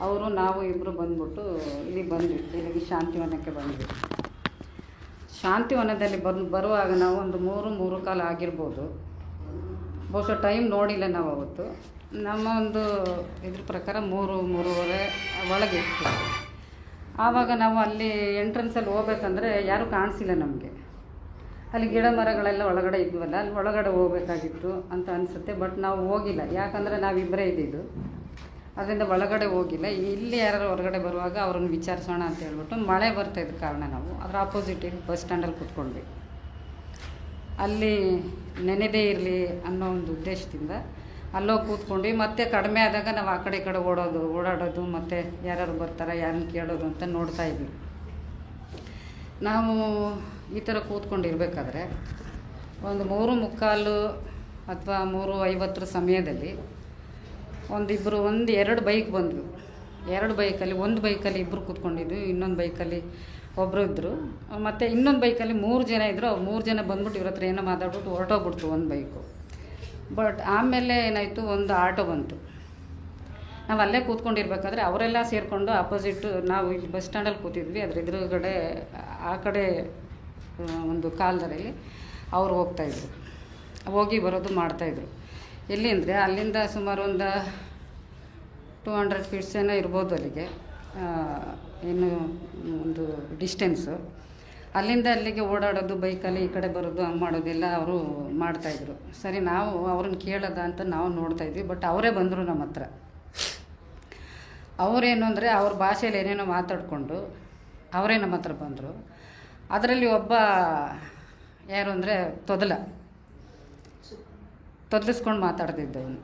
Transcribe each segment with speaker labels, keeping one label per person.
Speaker 1: ಅವರು, ನಾವು ಇಬ್ಬರು ಬಂದ್ಬಿಟ್ಟು ಇಲ್ಲಿ ಬಂದ್ವಿ. ಇಲ್ಲಿಗೆ ಶಾಂತಿವನಕ್ಕೆ ಬಂದ್ವಿ. ಶಾಂತಿವನದಲ್ಲಿ ಬಂದು, ಬರುವಾಗ ನಾವು ಒಂದು ಮೂರು ಮೂರು ಕಾಲ ಆಗಿರ್ಬೋದು. ಬಹುಶಃ ಟೈಮ್ ನೋಡಿಲ್ಲ ನಾವು ಅವತ್ತು. ನಮ್ಮ ಒಂದು ಇದ್ರ ಪ್ರಕಾರ ಮೂರು, ಮೂರುವರೆ ಒಳಗೆ ಇತ್ತು. ಆವಾಗ ನಾವು ಅಲ್ಲಿ ಎಂಟ್ರೆನ್ಸಲ್ಲಿ ಹೋಗ್ಬೇಕಂದ್ರೆ ಯಾರೂ ಕಾಣಿಸಿಲ್ಲ ನಮಗೆ. ಅಲ್ಲಿ ಗಿಡ ಮರಗಳೆಲ್ಲ ಒಳಗಡೆ ಇದ್ವಲ್ಲ, ಅಲ್ಲಿ ಒಳಗಡೆ ಹೋಗ್ಬೇಕಾಗಿತ್ತು ಅಂತ ಅನಿಸುತ್ತೆ ಬಟ್ ನಾವು ಹೋಗಿಲ್ಲ. ಯಾಕಂದರೆ ನಾವಿಬ್ಬರೇ ಇದ್ದಿದ್ದು. ಅದರಿಂದ ಒಳಗಡೆ ಹೋಗಿಲ್ಲ. ಇಲ್ಲಿ ಯಾರು ಹೊರಗಡೆ ಬರುವಾಗ ಅವ್ರನ್ನ ವಿಚಾರಿಸೋಣ ಅಂತ ಹೇಳ್ಬಿಟ್ಟು ಮಳೆ ಬರ್ತಾ ಇದ್ದ ಕಾರಣ ನಾವು ಅದರ ಆಪೋಸಿಟ್ ಬಸ್ ಸ್ಟ್ಯಾಂಡಲ್ಲಿ ಕೂತ್ಕೊಂಡ್ವಿ. ಅಲ್ಲಿ ನೆನೆದೇ ಇರಲಿ ಅನ್ನೋ ಒಂದು ಉದ್ದೇಶದಿಂದ ಅಲ್ಲೋಗಿ ಕೂತ್ಕೊಂಡ್ವಿ. ಮತ್ತೆ ಕಡಿಮೆ ಆದಾಗ ನಾವು ಆ ಕಡೆ ಈ ಕಡೆ ಓಡೋದು, ಓಡಾಡೋದು, ಮತ್ತು ಯಾರ್ಯಾರು ಬರ್ತಾರೆ, ಯಾರನ್ನ ಕೇಳೋದು ಅಂತ ನೋಡ್ತಾ ಇದ್ವಿ. ನಾವು ಈ ಥರ ಕೂತ್ಕೊಂಡಿರ್ಬೇಕಾದ್ರೆ ಒಂದು ಮೂರು ಮುಕ್ಕಾಲು ಅಥವಾ ಮೂರು ಐವತ್ತರ ಸಮಯದಲ್ಲಿ ಒಂದಿಬ್ಬರು ಒಂದು ಎರಡು ಬೈಕ್ ಬಂದ್ವಿ. ಎರಡು ಬೈಕಲ್ಲಿ ಒಂದು ಬೈಕಲ್ಲಿ ಇಬ್ಬರು ಕೂತ್ಕೊಂಡಿದ್ವಿ, ಇನ್ನೊಂದು ಬೈಕಲ್ಲಿ ಒಬ್ಬರು ಇದ್ದರು ಮತ್ತು ಇನ್ನೊಂದು ಬೈಕಲ್ಲಿ ಮೂರು ಜನ ಇದ್ದರು ಅವ್ರು ಮೂರು ಜನ ಬಂದ್ಬಿಟ್ಟು ಇವ್ರ ಹತ್ರ ಏನೋ ಮಾತಾಡ್ಬಿಟ್ಟು ಹೊರಟೋಗ್ಬಿಡ್ತು ಒಂದು ಬೈಕು ಬಟ್ ಆಮೇಲೆ ಏನಾಯಿತು, ಒಂದು ಆಟೋ ಬಂತು. ನಾವು ಅಲ್ಲೇ ಕೂತ್ಕೊಂಡಿರ್ಬೇಕಾದ್ರೆ ಅವರೆಲ್ಲ ಸೇರಿಕೊಂಡು ಅಪೋಸಿಟ್ ನಾವು ಇಲ್ಲಿ ಬಸ್ ಸ್ಟ್ಯಾಂಡಲ್ಲಿ ಕೂತಿದ್ವಿ. ಅದ್ರ ಎದುರುಗಡೆ, ಆ ಕಡೆ ಒಂದು ಕಾಲ್ದರಲ್ಲಿ ಅವ್ರು ಹೋಗ್ತಾಯಿದ್ರು ಹೋಗಿ ಬರೋದು ಮಾಡ್ತಾಯಿದ್ರು ಎಲ್ಲಿ ಅಂದರೆ ಅಲ್ಲಿಂದ ಸುಮಾರು ಒಂದು ಟೂ ಹಂಡ್ರೆಡ್ ಫೀಟ್ಸ್ ಏನೋ ಇರ್ಬೋದು ಅಲ್ಲಿಗೆ. ಏನು, ಒಂದು ಡಿಸ್ಟೆನ್ಸು ಅಲ್ಲಿಂದ ಅಲ್ಲಿಗೆ ಓಡಾಡೋದು ಬೈಕಲ್ಲಿ ಈ ಕಡೆ ಬರೋದು, ಹಂಗೆ ಮಾಡೋದೆಲ್ಲ ಅವರು ಮಾಡ್ತಾಯಿದ್ರು ಸರಿ, ನಾವು ಅವ್ರನ್ನ ಕೇಳೋದ ಅಂತ ನಾವು ನೋಡ್ತಾಯಿದ್ವಿ ಬಟ್ ಅವರೇ ಬಂದರು ನಮ್ಮ ಹತ್ರ. ಅವರೇನು ಅಂದರೆ ಅವ್ರ ಭಾಷೆಯಲ್ಲಿ ಏನೇನೋ ಮಾತಾಡಿಕೊಂಡು ಅವರೇ ನಮ್ಮ ಹತ್ರ ಬಂದರು. ಅದರಲ್ಲಿ ಒಬ್ಬ ಯಾರು ಅಂದರೆ ತೊದಲ. ತೊದಲಿಸ್ಕೊಂಡು ಮಾತಾಡ್ತಿದ್ದವನು.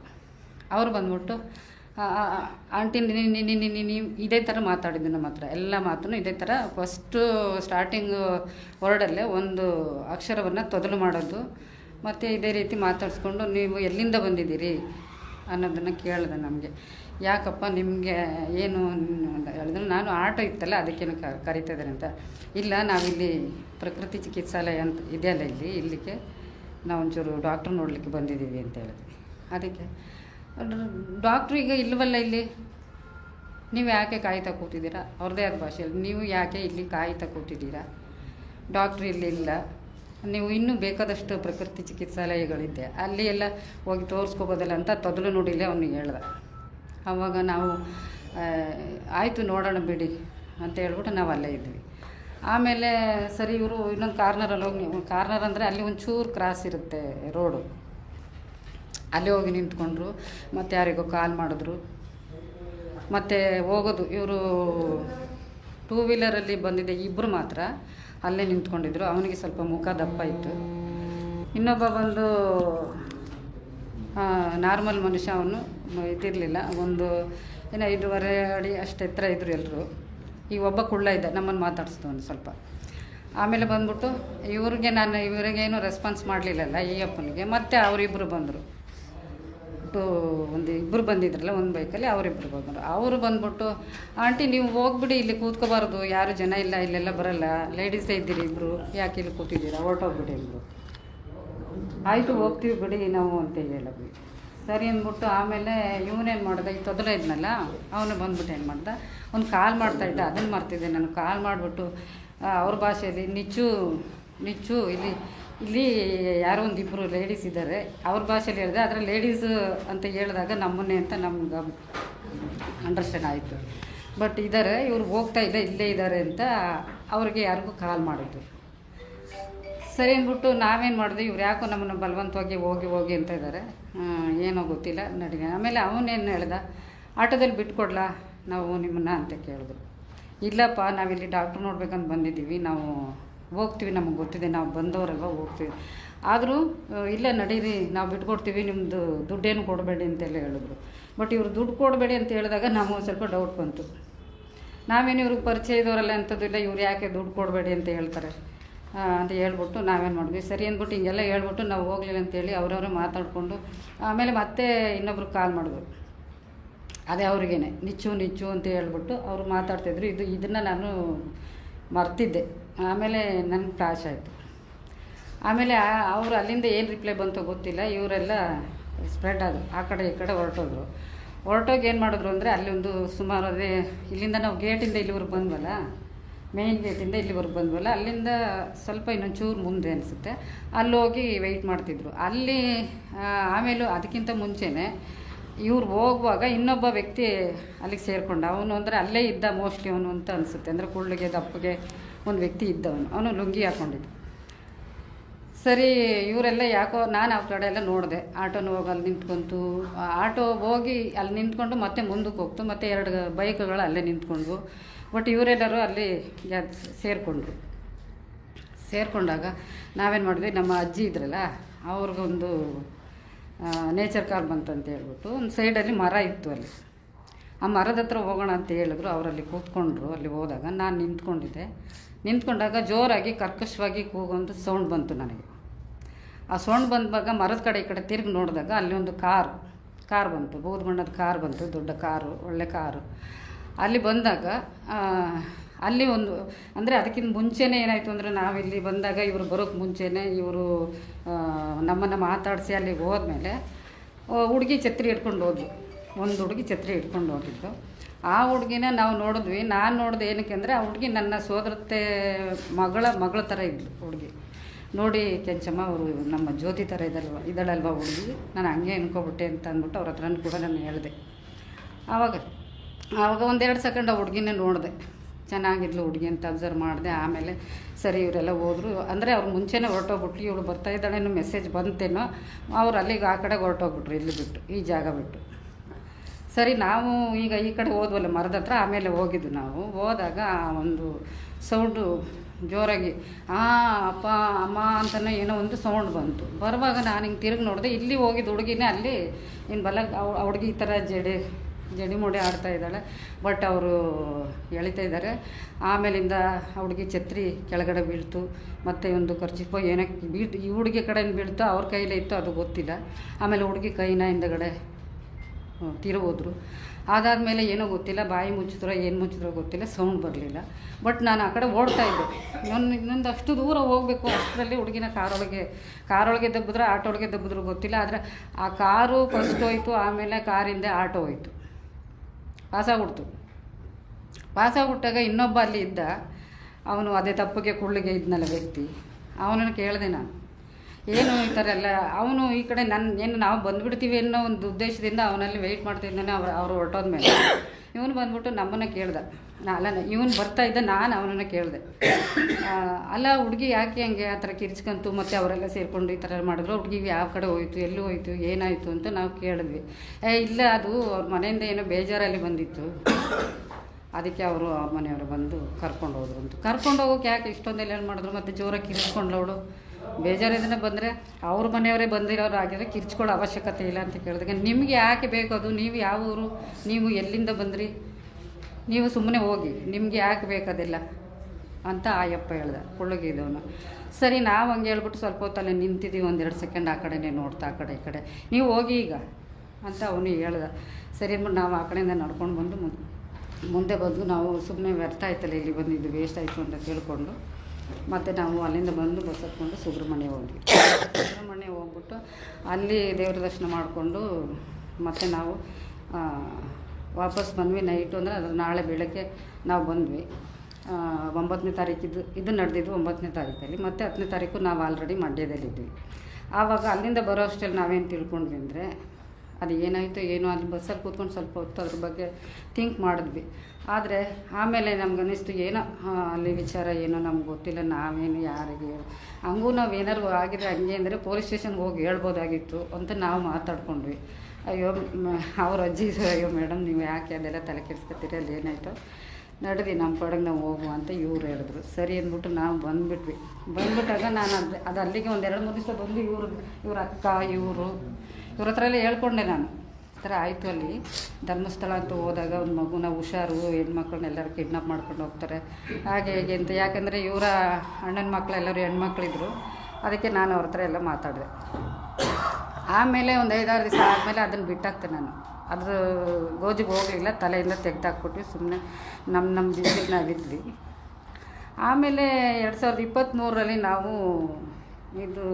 Speaker 1: ಅವ್ರು ಬಂದ್ಬಿಟ್ಟು ಆಂಟಿ ನೀವು ಇದೇ ಥರ ಮಾತಾಡಿದ್ದು ನಮ್ಮ ಹತ್ರ. ಎಲ್ಲ ಮಾತನ್ನು ಇದೇ ಥರ ಫಸ್ಟು ಸ್ಟಾರ್ಟಿಂಗು ವರ್ಡಲ್ಲೇ ಒಂದು ಅಕ್ಷರವನ್ನು ತೊದಲು ಮಾಡೋದು. ಮತ್ತು ಇದೇ ರೀತಿ ಮಾತಾಡಿಸ್ಕೊಂಡು, ನೀವು ಎಲ್ಲಿಂದ ಬಂದಿದ್ದೀರಿ? ಅನ್ನೋದನ್ನು ಕೇಳಿದೆ ನಮಗೆ. ಯಾಕಪ್ಪ, ನಿಮಗೆ ಏನು ಹೇಳಿದ್ರು. ನಾನು ಆಟೋ ಇತ್ತಲ್ಲ, ಅದಕ್ಕೇನು ಕರಿತಾ ಇದ್ದಾರೆ ಅಂತ. ಇಲ್ಲ, ನಾವಿಲ್ಲಿ ಪ್ರಕೃತಿ ಚಿಕಿತ್ಸಾಲಯ ಅಂತ ಇದೆಯಲ್ಲ ಇಲ್ಲಿ, ಇಲ್ಲಿಗೆ? ನಾವು ಒಂಚೂರು ಡಾಕ್ಟ್ರ್ ನೋಡಲಿಕ್ಕೆ ಬಂದಿದ್ದೀವಿ ಅಂತ ಹೇಳಿದ್ವಿ ಅದಕ್ಕೆ ಡಾಕ್ಟ್ರು ಈಗ ಇಲ್ಲವಲ್ಲ ಇಲ್ಲಿ? ನೀವು ಯಾಕೆ ಕಾಯ್ತಾ ಕೂತಿದ್ದೀರಾ? ಅವ್ರದ್ದೇ ಆದ ಭಾಷೆಯಲ್ಲಿ, ನೀವು ಯಾಕೆ ಇಲ್ಲಿ ಕಾಯ್ತಾ ಕೂತಿದ್ದೀರಾ? ಡಾಕ್ಟ್ರು ಇಲ್ಲಿ ಇಲ್ಲ. ನೀವು ಇನ್ನೂ ಬೇಕಾದಷ್ಟು ಪ್ರಕೃತಿ ಚಿಕಿತ್ಸಾಲಯಗಳಿದೆ. ಅಲ್ಲಿ ಎಲ್ಲ ಹೋಗಿ ತೋರಿಸ್ಕೋಬೋದಲ್ಲ ಅಂತ ತೊದಲು ನೋಡಿಲ್ಲ ಅವನಿಗೆ ಹೇಳ್ದೆ. ಆವಾಗ ನಾವು ಆಯಿತು ನೋಡೋಣ ಬಿಡಿ ಅಂತ ಹೇಳ್ಬಿಟ್ಟು ನಾವು ಅಲ್ಲೇ ಇದ್ವಿ. ಆಮೇಲೆ ಸರಿ ಇವರು ಇನ್ನೊಂದು ಕಾರ್ನರಲ್ಲಿ ಹೋಗಿ ಕಾರ್ನರ್ ಅಂದರೆ ಅಲ್ಲಿ ಒಂಚೂರು ಕ್ರಾಸ್ ಇರುತ್ತೆ ರೋಡು. ಅಲ್ಲಿ ಹೋಗಿ ನಿಂತ್ಕೊಂಡ್ರು, ಮತ್ತು ಯಾರಿಗೋ ಕಾಲ್ ಮಾಡಿದ್ರು. ಮತ್ತು ಹೋಗೋದು, ಇವರು ಟೂ ವೀಲರಲ್ಲಿ ಬಂದಿದ್ದ ಇಬ್ಬರು ಮಾತ್ರ ಅಲ್ಲೇ ನಿಂತ್ಕೊಂಡಿದ್ರು. ಅವನಿಗೆ ಸ್ವಲ್ಪ ಮುಖ ದಪ್ಪ ಇತ್ತು. ಇನ್ನೊಬ್ಬ ಬಂದು ನಾರ್ಮಲ್ ಮನುಷ್ಯ ಅವನು, ಇದಿರಲಿಲ್ಲ. ಒಂದು ಏನು ಐದೂವರೆ ಅಡಿ ಅಷ್ಟು ಎತ್ತರ ಇದ್ದರು ಎಲ್ಲರೂ ಈ ಒಬ್ಬ ಕುಳ್ಳ ಇದ್ದ ನಮ್ಮನ್ನು ಒಂದು ಸ್ವಲ್ಪ. ಆಮೇಲೆ ಬಂದ್ಬಿಟ್ಟು, ಇವ್ರಿಗೆ ನಾನು ಇವರಿಗೇನು ರೆಸ್ಪಾನ್ಸ್ ಮಾಡಲಿಲ್ಲಲ್ಲ, ಈ ಅಪ್ಪನಿಗೆ. ಮತ್ತೆ ಅವರಿಬ್ಬರು ಬಂದರು. ಒಂದು ಇಬ್ಬರು ಬಂದಿದ್ರಲ್ಲ, ಒಂದು ಬೈಕಲ್ಲಿ ಅವರಿಬ್ಬರು ಬಂದರು. ಅವರು ಬಂದ್ಬಿಟ್ಟು, ಆಂಟಿ, ನೀವು ಹೋಗ್ಬಿಡಿ, ಇಲ್ಲಿ ಕೂತ್ಕೋಬಾರ್ದು. ಯಾರು ಜನ ಇಲ್ಲ, ಇಲ್ಲೆಲ್ಲ ಬರಲ್ಲ. ಲೇಡೀಸೇ ಇದ್ದೀರಿ ಇಬ್ಬರು ಯಾಕೆ ಇಲ್ಲಿ ಕೂತಿದ್ದೀರಾ? ಹೊರಟೋಗ್ಬಿಡಿ ಇಬ್ಬರು ಆಯಿತು, ಹೋಗ್ತೀವಿ ಬಿಡಿ ನಾವು ಅಂತ ಹೇಳಿದ್ವಿ. ಸರಿ ಅಂದ್ಬಿಟ್ಟು ಆಮೇಲೆ ಇವನೇನು ಮಾಡ್ದೆ? ಈ ತೊದಲ ಇದ್ನಲ್ಲ, ಅವನು ಬಂದ್ಬಿಟ್ಟು ಏನು ಮಾಡ್ದೆ? ಅವ್ನು ಕಾಲ್ ಮಾಡ್ತಾಯಿದ್ದ ಅದನ್ನು ಮಾಡ್ತಿದ್ದೆ ನಾನು. ಕಾಲ್ ಮಾಡಿಬಿಟ್ಟು ಅವ್ರ ಭಾಷೆಯಲ್ಲಿ, ನಿಚ್ಚು ನಿಚ್ಚು, ಇಲ್ಲಿ ಇಲ್ಲಿ ಯಾರೋ ಒಂದು ಇಬ್ಬರು ಲೇಡೀಸ್ ಇದ್ದಾರೆ ಅವ್ರ ಭಾಷೆಯಲ್ಲಿ ಹೇಳಿದೆ, ಆದರೆ ಲೇಡೀಸ್ ಅಂತ ಹೇಳಿದಾಗ ನಮ್ಮನ್ನೇ ಅಂತ ನಮ್ಗೆ ಅಂಡರ್ಸ್ಟ್ಯಾಂಡ್ ಆಯಿತು. ಬಟ್ ಇದ್ದಾರೆ ಇವ್ರು ಹೋಗ್ತಾ ಇಲ್ಲ, ಇಲ್ಲೇ ಇದ್ದಾರೆ ಅಂತ ಅವ್ರಿಗೆ ಯಾರಿಗೂ ಕಾಲ್ ಮಾಡಿದ್ರು. ಸರಿ ಅಂದ್ಬಿಟ್ಟು ನಾವೇನು ಮಾಡಿದ್ವಿ ಇವ್ರು ಯಾಕೋ ನಮ್ಮನ್ನು ಬಲವಂತವಾಗಿ ಹೋಗಿ ಹೋಗಿ ಅಂತ ಇದ್ದಾರೆ ಏನೋ ಗೊತ್ತಿಲ್ಲ ನಡಿಗೆ. ಆಮೇಲೆ ಅವನೇನು ಹೇಳ್ದ, ಆಟೋದಲ್ಲಿ ಬಿಟ್ಕೊಡ್ಲಾ ನಾವು ನಿಮ್ಮನ್ನ ಅಂತ ಕೇಳಿದ್ರು ಇಲ್ಲಪ್ಪ, ನಾವಿಲ್ಲಿ ಡಾಕ್ಟ್ರ್ ನೋಡ್ಬೇಕಂತ ಬಂದಿದ್ದೀವಿ, ನಾವು ಹೋಗ್ತೀವಿ ನಮಗೆ ಗೊತ್ತಿದೆ, ನಾವು ಬಂದವರಲ್ವ ಹೋಗ್ತೀವಿ. ಆದರೂ ಇಲ್ಲ ನಡೀರಿ, ನಾವು ಬಿಟ್ಕೊಡ್ತೀವಿ ನಿಮ್ಮದು ದುಡ್ಡೇನು ಕೊಡಬೇಡಿ ಅಂತೆಲ್ಲ ಹೇಳಿದ್ರು. ಬಟ್ ಇವರು ದುಡ್ಡು ಕೊಡಬೇಡಿ ಅಂತ ಹೇಳಿದಾಗ ನಮಗೆ ಸ್ವಲ್ಪ ಡೌಟ್ ಬಂತು. ನಾವೇನು ಇವ್ರಿಗೆ ಪರಿಚಯ ಇದ್ದವರಲ್ಲ ಅಂಥದ್ದಿಲ್ಲ ಇವ್ರು ಯಾಕೆ ದುಡ್ಡು ಕೊಡಬೇಡಿ ಅಂತ ಹೇಳ್ತಾರೆ. ಅಂತ ಹೇಳ್ಬಿಟ್ಟು ನಾವೇನು ಮಾಡಿದ್ವಿ. ಸರಿ ಅಂದ್ಬಿಟ್ಟು ಹಿಂಗೆಲ್ಲ ಹೇಳ್ಬಿಟ್ಟು ನಾವು ಹೋಗ್ಲಿಲ್ಲ ಅಂತೇಳಿ ಅವ್ರವ್ರೆ ಮಾತಾಡಿಕೊಂಡು, ಆಮೇಲೆ ಮತ್ತೆ ಇನ್ನೊಬ್ರಿಗೆ ಕಾಲ್ ಮಾಡಿದ್ರು. ಅದೇ ಅವ್ರಿಗೇನೆ, ನಿಚ್ಚು ನಿಚ್ಚು ಅಂತ ಹೇಳ್ಬಿಟ್ಟು ಅವರು ಮಾತಾಡ್ತಿದ್ರು. ಇದು, ಇದನ್ನು ನಾನು ಮರ್ತಿದ್ದೆ. ಆಮೇಲೆ ನನಗೆ ಫ್ಲಾಶ್ ಆಯಿತು. ಆಮೇಲೆ ಅವರು ಅಲ್ಲಿಂದ ಏನು ರಿಪ್ಲೈ ಬಂತೋ ಗೊತ್ತಿಲ್ಲ. ಇವರೆಲ್ಲ ಸ್ಪ್ರೆಡ್ ಆದರು. ಆ ಕಡೆ, ಈ ಕಡೆ ಹೊರಟೋದ್ರು. ಹೊರಟೋಗಿ ಏನು ಮಾಡಿದ್ರು ಅಂದರೆ ಅಲ್ಲಿ ಒಂದು ಸುಮಾರು ಅದೇ, ಇಲ್ಲಿಂದ ನಾವು ಗೇಟಿಂದ ಇಲ್ಲಿವರೆಗೆ ಬಂದ್ವಲ್ಲ ಮೇಯ್ನ್ ಗೇಟಿಂದ ಇಲ್ಲಿವರೆಗೆ ಬಂದ್ವಲ್ಲ ಅಲ್ಲಿಂದ ಸ್ವಲ್ಪ ಇನ್ನೊಂಚೂರು ಮುಂದೆ ಅನಿಸುತ್ತೆ. ಅಲ್ಲಿ ಹೋಗಿ ವೆಯ್ಟ್ ಮಾಡ್ತಿದ್ರು. ಅಲ್ಲಿ ಆಮೇಲೆ ಆಮೇಲೂ ಅದಕ್ಕಿಂತ ಮುಂಚೆನೇ ಇವ್ರು ಹೋಗುವಾಗ ಇನ್ನೊಬ್ಬ ವ್ಯಕ್ತಿ ಅಲ್ಲಿಗೆ ಸೇರಿಕೊಂಡ. ಅವನು ಅಂದರೆ ಅಲ್ಲೇ ಇದ್ದ ಮೋಸ್ಟ್ಲಿ ಅವನು ಅಂತ ಅನಿಸುತ್ತೆ. ಅಂದರೆ ಕುಳ್ಳಿಗೆ ದಪ್ಪಗೆ ಒಂದು ವ್ಯಕ್ತಿ ಇದ್ದವನು. ಅವನು ಲುಂಗಿ ಹಾಕ್ಕೊಂಡಿದ್ದ ಸರಿ, ಇವರೆಲ್ಲ ಯಾಕೋ ನಾನು ಆ ಕಡೆ ಎಲ್ಲ ನೋಡಿದೆ. ಆಟೋನ ಹೋಗಿ ಅಲ್ಲಿ ನಿಂತ್ಕೊಂತು. ಆಟೋ ಹೋಗಿ ಅಲ್ಲಿ ನಿಂತ್ಕೊಂಡು ಮತ್ತೆ ಮುಂದಕ್ಕೆ ಹೋಗ್ತು. ಮತ್ತೆ ಎರಡು ಬೈಕ್ಗಳು ಅಲ್ಲೇ ನಿಂತ್ಕೊಂಡ್ವು. ಬಟ್ ಇವರೆಲ್ಲರೂ ಅಲ್ಲಿ ಸೇರಿಕೊಂಡ್ರು. ಸೇರಿಕೊಂಡಾಗ ನಾವೇನು ಮಾಡಿದ್ವಿ, ನಮ್ಮ ಅಜ್ಜಿ ಇದ್ರಲ್ಲ, ಅವ್ರಿಗೊಂದು ನೇಚರ್ ಕಾರ್ ಬಂತಂತ ಹೇಳ್ಬಿಟ್ಟು ಒಂದು ಸೈಡಲ್ಲಿ ಮರ ಇತ್ತು ಅಲ್ಲಿ. ಆ ಮರದ ಹತ್ರ ಹೋಗೋಣ ಅಂತ ಹೇಳಿದ್ರು, ಅವರಲ್ಲಿ ಕೂತ್ಕೊಂಡ್ರು, ಅಲ್ಲಿ ಹೋದಾಗ ನಾನು ನಿಂತ್ಕೊಂಡಿದ್ದೆ. ನಿಂತ್ಕೊಂಡಾಗ ಜೋರಾಗಿ ಕರ್ಕಶವಾಗಿ ಕೂಗೊಂದು ಸೌಂಡ್ ಬಂತು ನನಗೆ. ಆ ಸೌಂಡ್ ಬಂದಾಗ ಮರದ ಕಡೆ ಈ ಕಡೆ ತಿರುಗಿ ನೋಡಿದಾಗ ಅಲ್ಲಿ ಒಂದು ಕಾರ್ ಕಾರ್ ಬಂತು ಬೂದು ಬಣ್ಣದ ಕಾರ್ ಬಂತು, ದೊಡ್ಡ ಕಾರು, ಒಳ್ಳೆ ಕಾರು. ಅಲ್ಲಿ ಬಂದಾಗ ಅಲ್ಲಿ ಒಂದು, ಅಂದರೆ ಅದಕ್ಕಿಂತ ಮುಂಚೆನೇ ಏನಾಯಿತು ಅಂದರೆ ನಾವಿಲ್ಲಿ ಬಂದಾಗ ಇವರು ಬರೋಕ್ಕೆ ಮುಂಚೆನೇ ಇವರು ನಮ್ಮನ್ನು ಮಾತಾಡಿಸಿ ಅಲ್ಲಿಗೆ ಹೋದ್ಮೇಲೆ ಹುಡುಗಿ ಛತ್ರಿ ಇಟ್ಕೊಂಡು ಹೋದ್ವಿ ಒಂದು ಹುಡುಗಿ ಛತ್ರಿ ಇಟ್ಕೊಂಡು ಹೋಗಿದ್ದು ಆ ಹುಡುಗಿನ ನಾವು ನೋಡಿದ್ವಿ. ನಾನು ನೋಡಿದೆ ಏನಕ್ಕೆ ಅಂದರೆ ಆ ಹುಡುಗಿ ನನ್ನ ಸೋದರತ್ತೆ ಮಗಳ ಮಗಳ ಥರ ಇದ್ಲು ಹುಡುಗಿ. ನೋಡಿ ಕೆಂಚಮ್ಮ, ಅವರು ನಮ್ಮ ಜ್ಯೋತಿ ಥರ ಇದಲ್ವ ಇದಳಲ್ವ ಹುಡುಗಿ? ನಾನು ಹಂಗೆ ಅನ್ಕೊಬಿಟ್ಟೆ ಅಂತ ಅಂದ್ಬಿಟ್ಟು ಅವ್ರ ಹತ್ರನೂ ಕೂಡ ನಾನು ಹೇಳಿದೆ. ಆವಾಗ ಆವಾಗ ಒಂದೆರಡು ಸೆಕೆಂಡ್ ಆ ಹುಡುಗಿನೇ ನೋಡಿದೆ. ಚೆನ್ನಾಗಿದ್ಲು ಹುಡುಗಿ ಅಂತ ಅಬ್ಸರ್ವ್ ಮಾಡಿದೆ. ಆಮೇಲೆ ಸರಿ ಇವರೆಲ್ಲ ಹೋದರು. ಅಂದರೆ ಅವ್ರು ಮುಂಚೆನೇ ಹೊರಟೋಗ್ಬಿಟ್ರು. ಇವಳು ಬರ್ತಾ ಇದ್ದಾಳೇನೋ ಮೆಸೇಜ್ ಬಂತೇನೋ. ಅವ್ರು ಅಲ್ಲಿಗೆ ಆ ಕಡೆ ಹೊರಟೋಗ್ಬಿಟ್ರು, ಇಲ್ಲಿ ಬಿಟ್ಟು, ಈ ಜಾಗ ಬಿಟ್ಟು. ಸರಿ, ನಾವು ಈಗ ಈ ಕಡೆ ಹೋದ್ವಲ್ಲ ಮರದ ಹತ್ರ, ಆಮೇಲೆ ಹೋಗಿದ್ದು ನಾವು. ಹೋದಾಗ ಆ ಒಂದು ಸೌಂಡು ಜೋರಾಗಿ, ಆ, ಅಪ್ಪ, ಅಮ್ಮ ಅಂತಲೇ ಏನೋ ಒಂದು ಸೌಂಡ್ ಬಂತು. ಬರುವಾಗ ನಾನು ಹಿಂಗೆ ತಿರುಗಿ ನೋಡಿದೆ, ಇಲ್ಲಿ ಹೋಗಿದ್ದು ಹುಡುಗಿನೇ ಅಲ್ಲಿ ಇನ್ನು ಬಲ ಹುಡುಗಿ ಈ ಥರ ಜಡೆ ಜಡಿ ಮುಡಿ ಆಡ್ತಾ ಇದ್ದಾಳೆ. ಬಟ್ ಅವರು ಎಳಿತಾ ಇದ್ದಾರೆ. ಆಮೇಲಿಂದ ಆ ಹುಡುಗಿ ಛತ್ರಿ ಕೆಳಗಡೆ ಬೀಳ್ತು. ಮತ್ತು ಒಂದು ಖರ್ಚಿಪ ಏನಕ್ಕೆ ಬೀಳ್ತು ಈ ಹುಡುಗಿ ಕಡೆಯಿಂದ ಬೀಳ್ತು ಅವ್ರ ಕೈಲೇ ಇತ್ತು, ಅದು ಗೊತ್ತಿಲ್ಲ. ಆಮೇಲೆ ಹುಡುಗಿ ಕೈನ ಹಿಂದಗಡೆ ತಿರುಗೋದ್ರು ಅದಾದಮೇಲೆ ಏನೋ ಗೊತ್ತಿಲ್ಲ, ಬಾಯಿ ಮುಚ್ಚಿದ್ರು ಏನು ಮುಚ್ಚಿದ್ರೋ ಗೊತ್ತಿಲ್ಲ ಸೌಂಡ್ ಬರಲಿಲ್ಲ. ಬಟ್ ನಾನು ಆ ಕಡೆ ಓಡ್ತಾ ಇದ್ದೆ. ಇನ್ನೊಂದು ಇನ್ನೊಂದು ಅಷ್ಟು ದೂರ ಹೋಗಬೇಕು, ಅಷ್ಟರಲ್ಲಿ ಹುಡುಗಿನ ಕಾರೊಳಗೆ ಕಾರೊಳಗೆ ದಬ್ಬಿದ್ರೆ ಆಟೋ ಒಳಗೆ ದಬ್ಬಿದ್ರು ಗೊತ್ತಿಲ್ಲ. ಆದರೆ ಆ ಕಾರು ಫಸ್ಟ್ ಹೋಯ್ತು, ಆಮೇಲೆ ಕಾರಿಂದ ಆಟೋ ಹೋಯ್ತು. ಪಾಸಾಗ್ಬಿಡ್ತು. ಪಾಸಾಗ್ಬಿಟ್ಟಾಗ ಇನ್ನೊಬ್ಬ ಅಲ್ಲಿ ಇದ್ದ, ಅವನು ಅದೇ ತಪ್ಪಿಗೆ ಕುಳ್ಳಿಗೆ ಇದ್ನಲ್ಲ ವ್ಯಕ್ತಿ. ಅವನನ್ನು ಕೇಳಿದೆ ನಾನು. ಏನು ಈ ಥರ ಎಲ್ಲ, ಅವನು ಈ ಕಡೆ ನನ್ನ ಏನು ನಾವು ಬಂದುಬಿಡ್ತೀವಿ ಅನ್ನೋ ಒಂದು ಉದ್ದೇಶದಿಂದ ಅವನಲ್ಲಿ ವೆಯ್ಟ್ ಮಾಡ್ತಿದ್ದಾನೆ ಅವ್ರು, ಅವರು ಹೊರಟೋದ್ಮೇಲೆ. ಇವನು ಬಂದ್ಬಿಟ್ಟು ನಮ್ಮನ್ನು ಕೇಳ್ದ. ಅಲ್ಲ ಇವನು ಬರ್ತಾ ಇದ್ದ ನಾನು ಅವನನ್ನು ಕೇಳಿದೆ. ಅಲ್ಲ, ಹುಡುಗಿ ಯಾಕೆ ಹಂಗೆ ಆ ಥರ ಕಿರ್ಚ್ಕಂತು ಮತ್ತು ಅವರೆಲ್ಲ ಸೇರಿಕೊಂಡು ಈ ಥರ ಮಾಡಿದ್ರು? ಹುಡುಗಿ ಯಾವ ಕಡೆ ಹೋಯ್ತು, ಎಲ್ಲಿ ಹೋಯ್ತು, ಏನಾಯಿತು ಅಂತ ನಾವು ಕೇಳಿದ್ವಿ. ಏ, ಇಲ್ಲ, ಅದು ಅವ್ರ ಮನೆಯಿಂದ ಏನೋ ಬೇಜಾರಲ್ಲಿ ಬಂದಿತ್ತು. ಅದಕ್ಕೆ ಅವರು ಅವ್ರ ಮನೆಯವರು ಬಂದು ಕರ್ಕೊಂಡು ಹೋದ್ರು ಅಂತ. ಕರ್ಕೊಂಡು ಹೋಗೋಕೆ ಯಾಕೆ ಇಷ್ಟೊಂದೆಲ್ಲ ಏನು ಮಾಡಿದ್ರು? ಮತ್ತು ಜೋರಾಗಿ ಕಿರ್ಚ್ಕೊಂಡ್ಲವಳು ಬೇಜಾರಿಂದನೇ ಬಂದರೆ ಅವ್ರ ಮನೆಯವರೇ ಬಂದಿರೋರು ಆಗಿದ್ರೆ ಕಿರ್ಚ್ಕೊಳ್ಳೋ ಅವಶ್ಯಕತೆ ಇಲ್ಲ ಅಂತ ಕೇಳಿದಾಗ ನಿಮಗೆ ಯಾಕೆ ಬೇಕು ಅದು? ನೀವು ಯಾವ ಊರು? ನೀವು ಎಲ್ಲಿಂದ ಬಂದ್ರಿ? ನೀವು ಸುಮ್ಮನೆ ಹೋಗಿ, ನಿಮಗೆ ಯಾಕೆ ಬೇಕದೆಲ್ಲ? ಅಂತ ಆಯಪ್ಪ ಹೇಳ್ದ ಕುಳ್ಳಗಿದವನು ಸರಿ, ನಾವು ಹಂಗೆ ಹೇಳ್ಬಿಟ್ಟು ಸ್ವಲ್ಪ ಹೊತ್ತಲ್ಲೇ ನಿಂತಿದ್ದೀವಿ ಒಂದೆರಡು ಸೆಕೆಂಡ್ ಆ ಕಡೆನೇ ನೋಡ್ತಾ ಆ ಕಡೆ ಈ ಕಡೆ. ನೀವು ಹೋಗಿ ಈಗ, ಅಂತ ಅವನು ಹೇಳ್ದ. ಸರಿ ಅಂದ್ಬಿಟ್ಟು ನಾವು ಆ ಕಡೆಯಿಂದ ನಡ್ಕೊಂಡು ಬಂದು ಮುಂದೆ ಬಂದು ನಾವು ಸುಮ್ಮನೆ ವ್ಯರ್ಥ ಆಯ್ತಲ್ಲ, ಇಲ್ಲಿ ಬಂದಿದ್ದು ವೇಸ್ಟ್ ಆಯಿತು ಅಂತ ಕೇಳಿಕೊಂಡು ಮತ್ತು ನಾವು ಅಲ್ಲಿಂದ ಬಂದು ಬಸ್ ಹತ್ಕೊಂಡು ಸುಬ್ರಹ್ಮಣ್ಯ ಹೋಗಿ ಸುಬ್ರಹ್ಮಣ್ಯ ಹೋಗ್ಬಿಟ್ಟು ಅಲ್ಲಿ ದೇವ್ರ ದರ್ಶನ ಮಾಡಿಕೊಂಡು ಮತ್ತು ನಾವು ವಾಪಸ್ ಬಂದ್ವಿ ನೈಟು ಅಂದರೆ ಅದ್ರ ನಾಳೆ ಬೆಳಗ್ಗೆ ನಾವು ಬಂದ್ವಿ. ಒಂಬತ್ತನೇ ತಾರೀಕಿದ್ದು ಇದು ನಡೆದಿದ್ದು ಒಂಬತ್ತನೇ ತಾರೀಕಲ್ಲಿ. ಮತ್ತು ಹತ್ತನೇ ತಾರೀಕು ನಾವು ಆಲ್ರೆಡಿ ಮಂಡ್ಯದಲ್ಲಿದ್ವಿ ಆವಾಗ ಅಲ್ಲಿಂದ ಬರೋ ಅಷ್ಟರಲ್ಲಿ ನಾವೇನು ತಿಳ್ಕೊಂಡ್ವಿ ಅಂದರೆ, ಅದು ಏನಾಯಿತು ಏನೋ ಅಲ್ಲಿ ಬಸ್ಸಲ್ಲಿ ಕೂತ್ಕೊಂಡು ಸ್ವಲ್ಪ ಹೊತ್ತು ಅದ್ರ ಬಗ್ಗೆ ಥಿಂಕ್ ಮಾಡಿದ್ವಿ. ಆದರೆ ಆಮೇಲೆ ನಮ್ಗೆ ಅನ್ನಿಸ್ತು ಏನೋ ಅಲ್ಲಿ ವಿಚಾರ ಏನೋ ನಮ್ಗೆ ಗೊತ್ತಿಲ್ಲ, ನಾವೇನು ಯಾರಿಗೆ ಹಂಗೂ ನಾವು ಏನಾರು ಆಗಿದೆ ಹಂಗೆ ಅಂದರೆ ಪೊಲೀಸ್ ಸ್ಟೇಷನ್ಗೆ ಹೋಗಿ ಹೇಳ್ಬೋದಾಗಿತ್ತು ಅಂತ ನಾವು ಮಾತಾಡ್ಕೊಂಡ್ವಿ. ಅಯ್ಯೋ ಅವ್ರ ಅಜ್ಜಿ ಅಯ್ಯೋ, ಮೇಡಮ್, ನೀವು ಯಾಕೆ ಅದೆಲ್ಲ ತಲೆ ಕೆಡಿಸ್ಕೊತೀರಿ? ಅಲ್ಲಿ ಏನಾಯಿತು? ನಡ್ರಿ, ನಮ್ಮ ಕಡೆಗೆ ನಾವು ಹೋಗುವ ಅಂತ ಇವ್ರು ಹೇಳಿದ್ರು. ಸರಿ ಅಂದ್ಬಿಟ್ಟು ನಾವು ಬಂದುಬಿಟ್ವಿ. ಬಂದುಬಿಟ್ಟಾಗ ನಾನು ಅದು ಅದು ಅಲ್ಲಿಗೆ ಒಂದು ಎರಡು, ಮೂರು ದಿವಸ ಬಂದು ಇವರು, ಇವ್ರ ಅಕ್ಕ, ಇವರು, ಇವ್ರ ಹತ್ರ ಎಲ್ಲ ಹೇಳ್ಕೊಂಡೆ ನಾನು. ಈ ಥರ ಆಯಿತು ಅಲ್ಲಿ. ಧರ್ಮಸ್ಥಳ ಅಂತ ಹೋದಾಗ ಒಂದು ಮಗುನ ಹುಷಾರು ಹೆಣ್ಮಕ್ಳನ್ನೆಲ್ಲರೂ ಕಿಡ್ನಾಪ್ ಮಾಡ್ಕೊಂಡು ಹೋಗ್ತಾರೆ. ಹಾಗೆ, ಹೇಗೆ ಅಂತ. ಯಾಕಂದರೆ ಇವರ ಅಣ್ಣನ ಮಕ್ಕಳೆಲ್ಲರೂ ಹೆಣ್ಮಕ್ಳಿದ್ರು. ಅದಕ್ಕೆ ನಾನು ಅವ್ರ ಹತ್ರ ಎಲ್ಲ ಮಾತಾಡಿದೆ. ಆಮೇಲೆ ಒಂದು ಐದಾರು ದಿವಸ ಆದಮೇಲೆ ಅದನ್ನು ಬಿಟ್ಟಾಕ್ತೆ ನಾನು. ಅದ್ರ ಗೋಜಿಗೆ ಹೋಗಲಿಲ್ಲ, ತಲೆಯಿಂದ ತೆಗ್ದಾಕ್ಬಿಟ್ವಿ ಸುಮ್ಮನೆ ನಮ್ಮ ನಮ್ಮ ಜೀವನಕ್ಕೆ ನಾವಿದ್ವಿ ಆಮೇಲೆ ಎರಡು ಸಾವಿರದ ಇಪ್ಪತ್ತ್ಮೂರರಲ್ಲಿ ನಾವು ಇದು,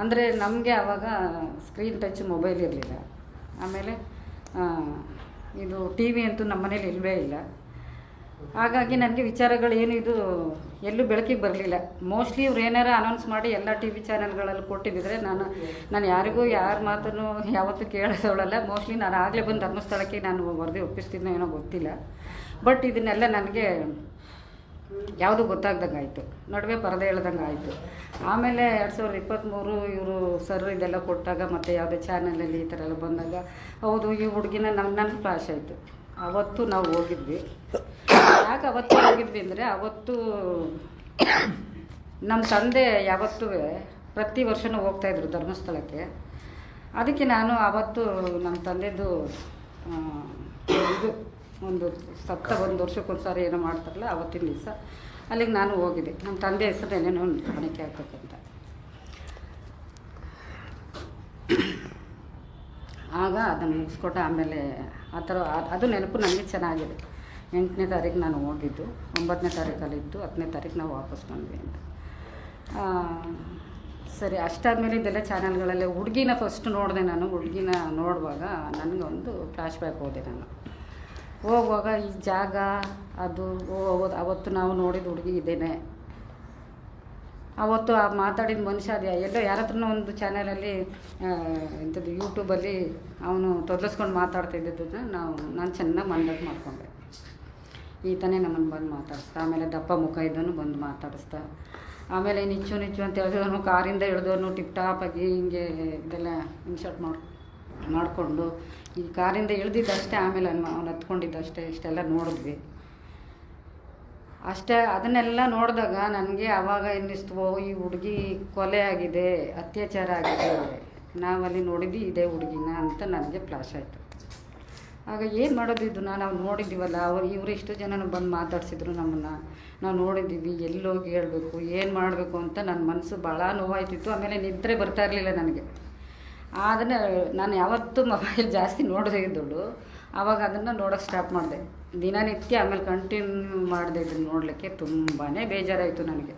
Speaker 1: ಅಂದರೆ ನಮಗೆ ಆವಾಗ ಸ್ಕ್ರೀನ್ ಟಚ್ ಮೊಬೈಲ್ ಇರಲಿಲ್ಲ. ಆಮೇಲೆ ಇದು ಟಿ ವಿ ಅಂತೂ ನಮ್ಮ ಮನೇಲಿ ಇಲ್ಲವೇ ಇಲ್ಲ. ಹಾಗಾಗಿ ನನಗೆ ವಿಚಾರಗಳು ಏನು ಇದು ಎಲ್ಲೂ ಬೆಳಕಿಗೆ ಬರಲಿಲ್ಲ. ಮೋಸ್ಟ್ಲಿ ಇವ್ರು ಏನಾರ ಅನೌನ್ಸ್ ಮಾಡಿ ಎಲ್ಲ ಟಿ ವಿ ಚಾನೆಲ್ಗಳಲ್ಲಿ ಕೊಟ್ಟಿದ್ದರೆ ನಾನು ನಾನು ಯಾರಿಗೂ ಯಾರ ಮಾತನ್ನು ಯಾವತ್ತೂ ಕೇಳಿಸೋಳಲ್ಲ ಮೋಸ್ಟ್ಲಿ ನಾನು ಆಗಲೇ ಬಂದು ಧರ್ಮಸ್ಥಳಕ್ಕೆ ನಾನು ವರದಿ ಒಪ್ಪಿಸ್ತಿದ್ನೋ ಏನೋ ಗೊತ್ತಿಲ್ಲ. ಬಟ್ ಇದನ್ನೆಲ್ಲ ನನಗೆ ಯಾವುದು ಗೊತ್ತಾಗ್ದಂಗೆ ಆಯಿತು ನಡುವೆ ಪರದೆ ಹೇಳ್ದಂಗೆ ಆಯಿತು ಆಮೇಲೆ ಎರಡು ಸಾವಿರದ ಇಪ್ಪತ್ತ್ಮೂರು ಇವರು ಸರ್ ಇದೆಲ್ಲ ಕೊಟ್ಟಾಗ ಮತ್ತು ಯಾವುದೇ ಚಾನಲಲ್ಲಿ ಈ ಥರ ಎಲ್ಲ ಬಂದಾಗ, ಹೌದು, ಈ ಹುಡುಗಿನ ನನ್ನ ನನಗೆ ಫ್ಲಾಶ್ ಆಯಿತು. ಅವತ್ತು ನಾವು ಹೋಗಿದ್ವಿ. ಯಾಕೆ ಅವತ್ತು ಹೋಗಿದ್ವಿ ಅಂದರೆ ಅವತ್ತು ನಮ್ಮ ತಂದೆ ಯಾವತ್ತೂ ಪ್ರತಿ ವರ್ಷವೂ ಹೋಗ್ತಾಯಿದ್ರು ಧರ್ಮಸ್ಥಳಕ್ಕೆ. ಅದಕ್ಕೆ ನಾನು ಆವತ್ತು ನಮ್ಮ ತಂದೆದು ಇದು ಒಂದು ಸತ್ತ ಒಂದು ವರ್ಷಕ್ಕೊಂದು ಸಾರಿ ಏನೋ ಮಾಡ್ತಾರಲ್ಲ ಅವತ್ತಿನ ದಿವಸ, ಅಲ್ಲಿಗೆ ನಾನು ಹೋಗಿದ್ದೆ. ನಮ್ಮ ತಂದೆ ಹೆಸರು ಏನೇನೋ ಕಾಣಿಕೆ ಆಗ್ಬೇಕಂತ. ಆಗ ಅದನ್ನು ಮುಗಿಸ್ಕೊಟ್ಟ ಆಮೇಲೆ ಆ ಥರ ಅದ್- ನೆನಪು ನನಗೆ ಚೆನ್ನಾಗಿದೆ. ಎಂಟನೇ ತಾರೀಕು ನಾನು ಹೋಗಿದ್ದು ಒಂಬತ್ತನೇ ತಾರೀಕಲ್ಲಿ ಇದ್ದು ಹತ್ತನೇ ತಾರೀಕು ನಾವು ವಾಪಸ್ ಬಂದ್ವಿ ಅಂತ. ಸರಿ, ಅಷ್ಟಾದಮೇಲೆ ಇದೆಲ್ಲ ಚಾನಲ್ಗಳಲ್ಲೇ ಹುಡುಗಿನ ಫಸ್ಟ್ ನೋಡಿದೆ ನಾನು. ಹುಡುಗಿನ ನೋಡುವಾಗ ನನಗೊಂದು ಫ್ಲ್ಯಾಶ್ ಬ್ಯಾಕ್ ಹೋದೆ ನಾನು. ಹೋಗುವಾಗ ಈ ಜಾಗ, ಅದು ಅವತ್ತು ನಾವು ನೋಡಿದ ಹುಡುಗಿ ಇದೇನೆ. ಅವತ್ತು ಆ ಮಾತಾಡಿದ ಮನುಷ್ಯ ಅದು. ಎಲ್ಲೋ ಯಾರ ಹತ್ರನೋ ಒಂದು ಚಾನಲಲ್ಲಿ ಇಂಥದ್ದು ಯೂಟ್ಯೂಬಲ್ಲಿ ಅವನು ತೊದಲಿಸ್ಕೊಂಡು ಮಾತಾಡ್ತಿದ್ದದನ್ನ ನಾವು, ನಾನು ಚೆನ್ನಾಗಿ ಮಂದಕ್ಕೆ ಮಾಡಿಕೊಂಡೆ. ಈತನೇ ನಮ್ಮನ್ನು ಬಂದು ಮಾತಾಡಿಸ್ತಾ ಆಮೇಲೆ ದಪ್ಪ ಮುಖ ಇದ್ದವನು ಬಂದು ಮಾತಾಡಿಸ್ತಾ ಆಮೇಲೆ ನಿಚ್ಚು ನಿಚ್ಚು ಅಂತ ಹೇಳಿದವನು ಕಾರಿಂದ ಹಿಡಿದವನು ಟಿಪ್ ಟಾಪಾಗಿ ಹಿಂಗೆ ಇದೆಲ್ಲ ಇನ್ಶರ್ಟ್ ಮಾಡಿ, ಮಾಡಿಕೊಂಡು ಈ ಕಾರಿಂದ ಇಳಿದಿದ್ದಷ್ಟೇ ಆಮೇಲೆ ಅವ್ನು ಹತ್ಕೊಂಡಿದ್ದಷ್ಟೇ, ಇಷ್ಟೆಲ್ಲ ನೋಡಿದ್ವಿ. ಅಷ್ಟೇ ಅದನ್ನೆಲ್ಲ ನೋಡಿದಾಗ ನನಗೆ ಆವಾಗ ಅನ್ನಿಸ್ತು ಓ, ಈ ಹುಡುಗಿ ಕೊಲೆ ಆಗಿದೆ, ಅತ್ಯಾಚಾರ ಆಗಿದೆ. ನಾವಲ್ಲಿ ನೋಡಿದ್ದು ಇದೇ ಹುಡುಗಿನ ಅಂತ ನನಗೆ ಫ್ಲಾಶ್ ಆಯಿತು. ಆಗ ಏನು ಮಾಡೋದು ನಾವು ನೋಡಿದ್ದೀವಲ್ಲ, ಅವ್ರು ಇವರು ಇಷ್ಟು ಜನ ಬಂದು ಮಾತಾಡ್ಸಿದ್ರು ನಮ್ಮನ್ನು. ನಾವು ನೋಡಿದ್ದೀವಿ, ಎಲ್ಲೋಗಿ ಹೇಳಬೇಕು, ಏನು ಮಾಡಬೇಕು ಅಂತ ನನ್ನ ಮನಸ್ಸು ಭಾಳ ನೋವಾಯ್ತಿತ್ತು, ಆಮೇಲೆ ನಿದ್ರೆ ಬರ್ತಾ ಇರಲಿಲ್ಲ ನನಗೆ. ಅದನ್ನು ನಾನು ಯಾವತ್ತೂ ಮೊಬೈಲ್ ಜಾಸ್ತಿ ನೋಡದೇ ಇದ್ದಳು. ಆವಾಗ ಅದನ್ನು ನೋಡೋಕ್ಕೆ ಸ್ಟಾಪ್ ಮಾಡಿದೆ. ದಿನನಿತ್ಯ ಆಮೇಲೆ ಕಂಟಿನ್ಯೂ ಮಾಡಿದೆ ಇದನ್ನು ನೋಡಲಿಕ್ಕೆ ತುಂಬಾ ಬೇಜಾರಾಯಿತು ನನಗೆ.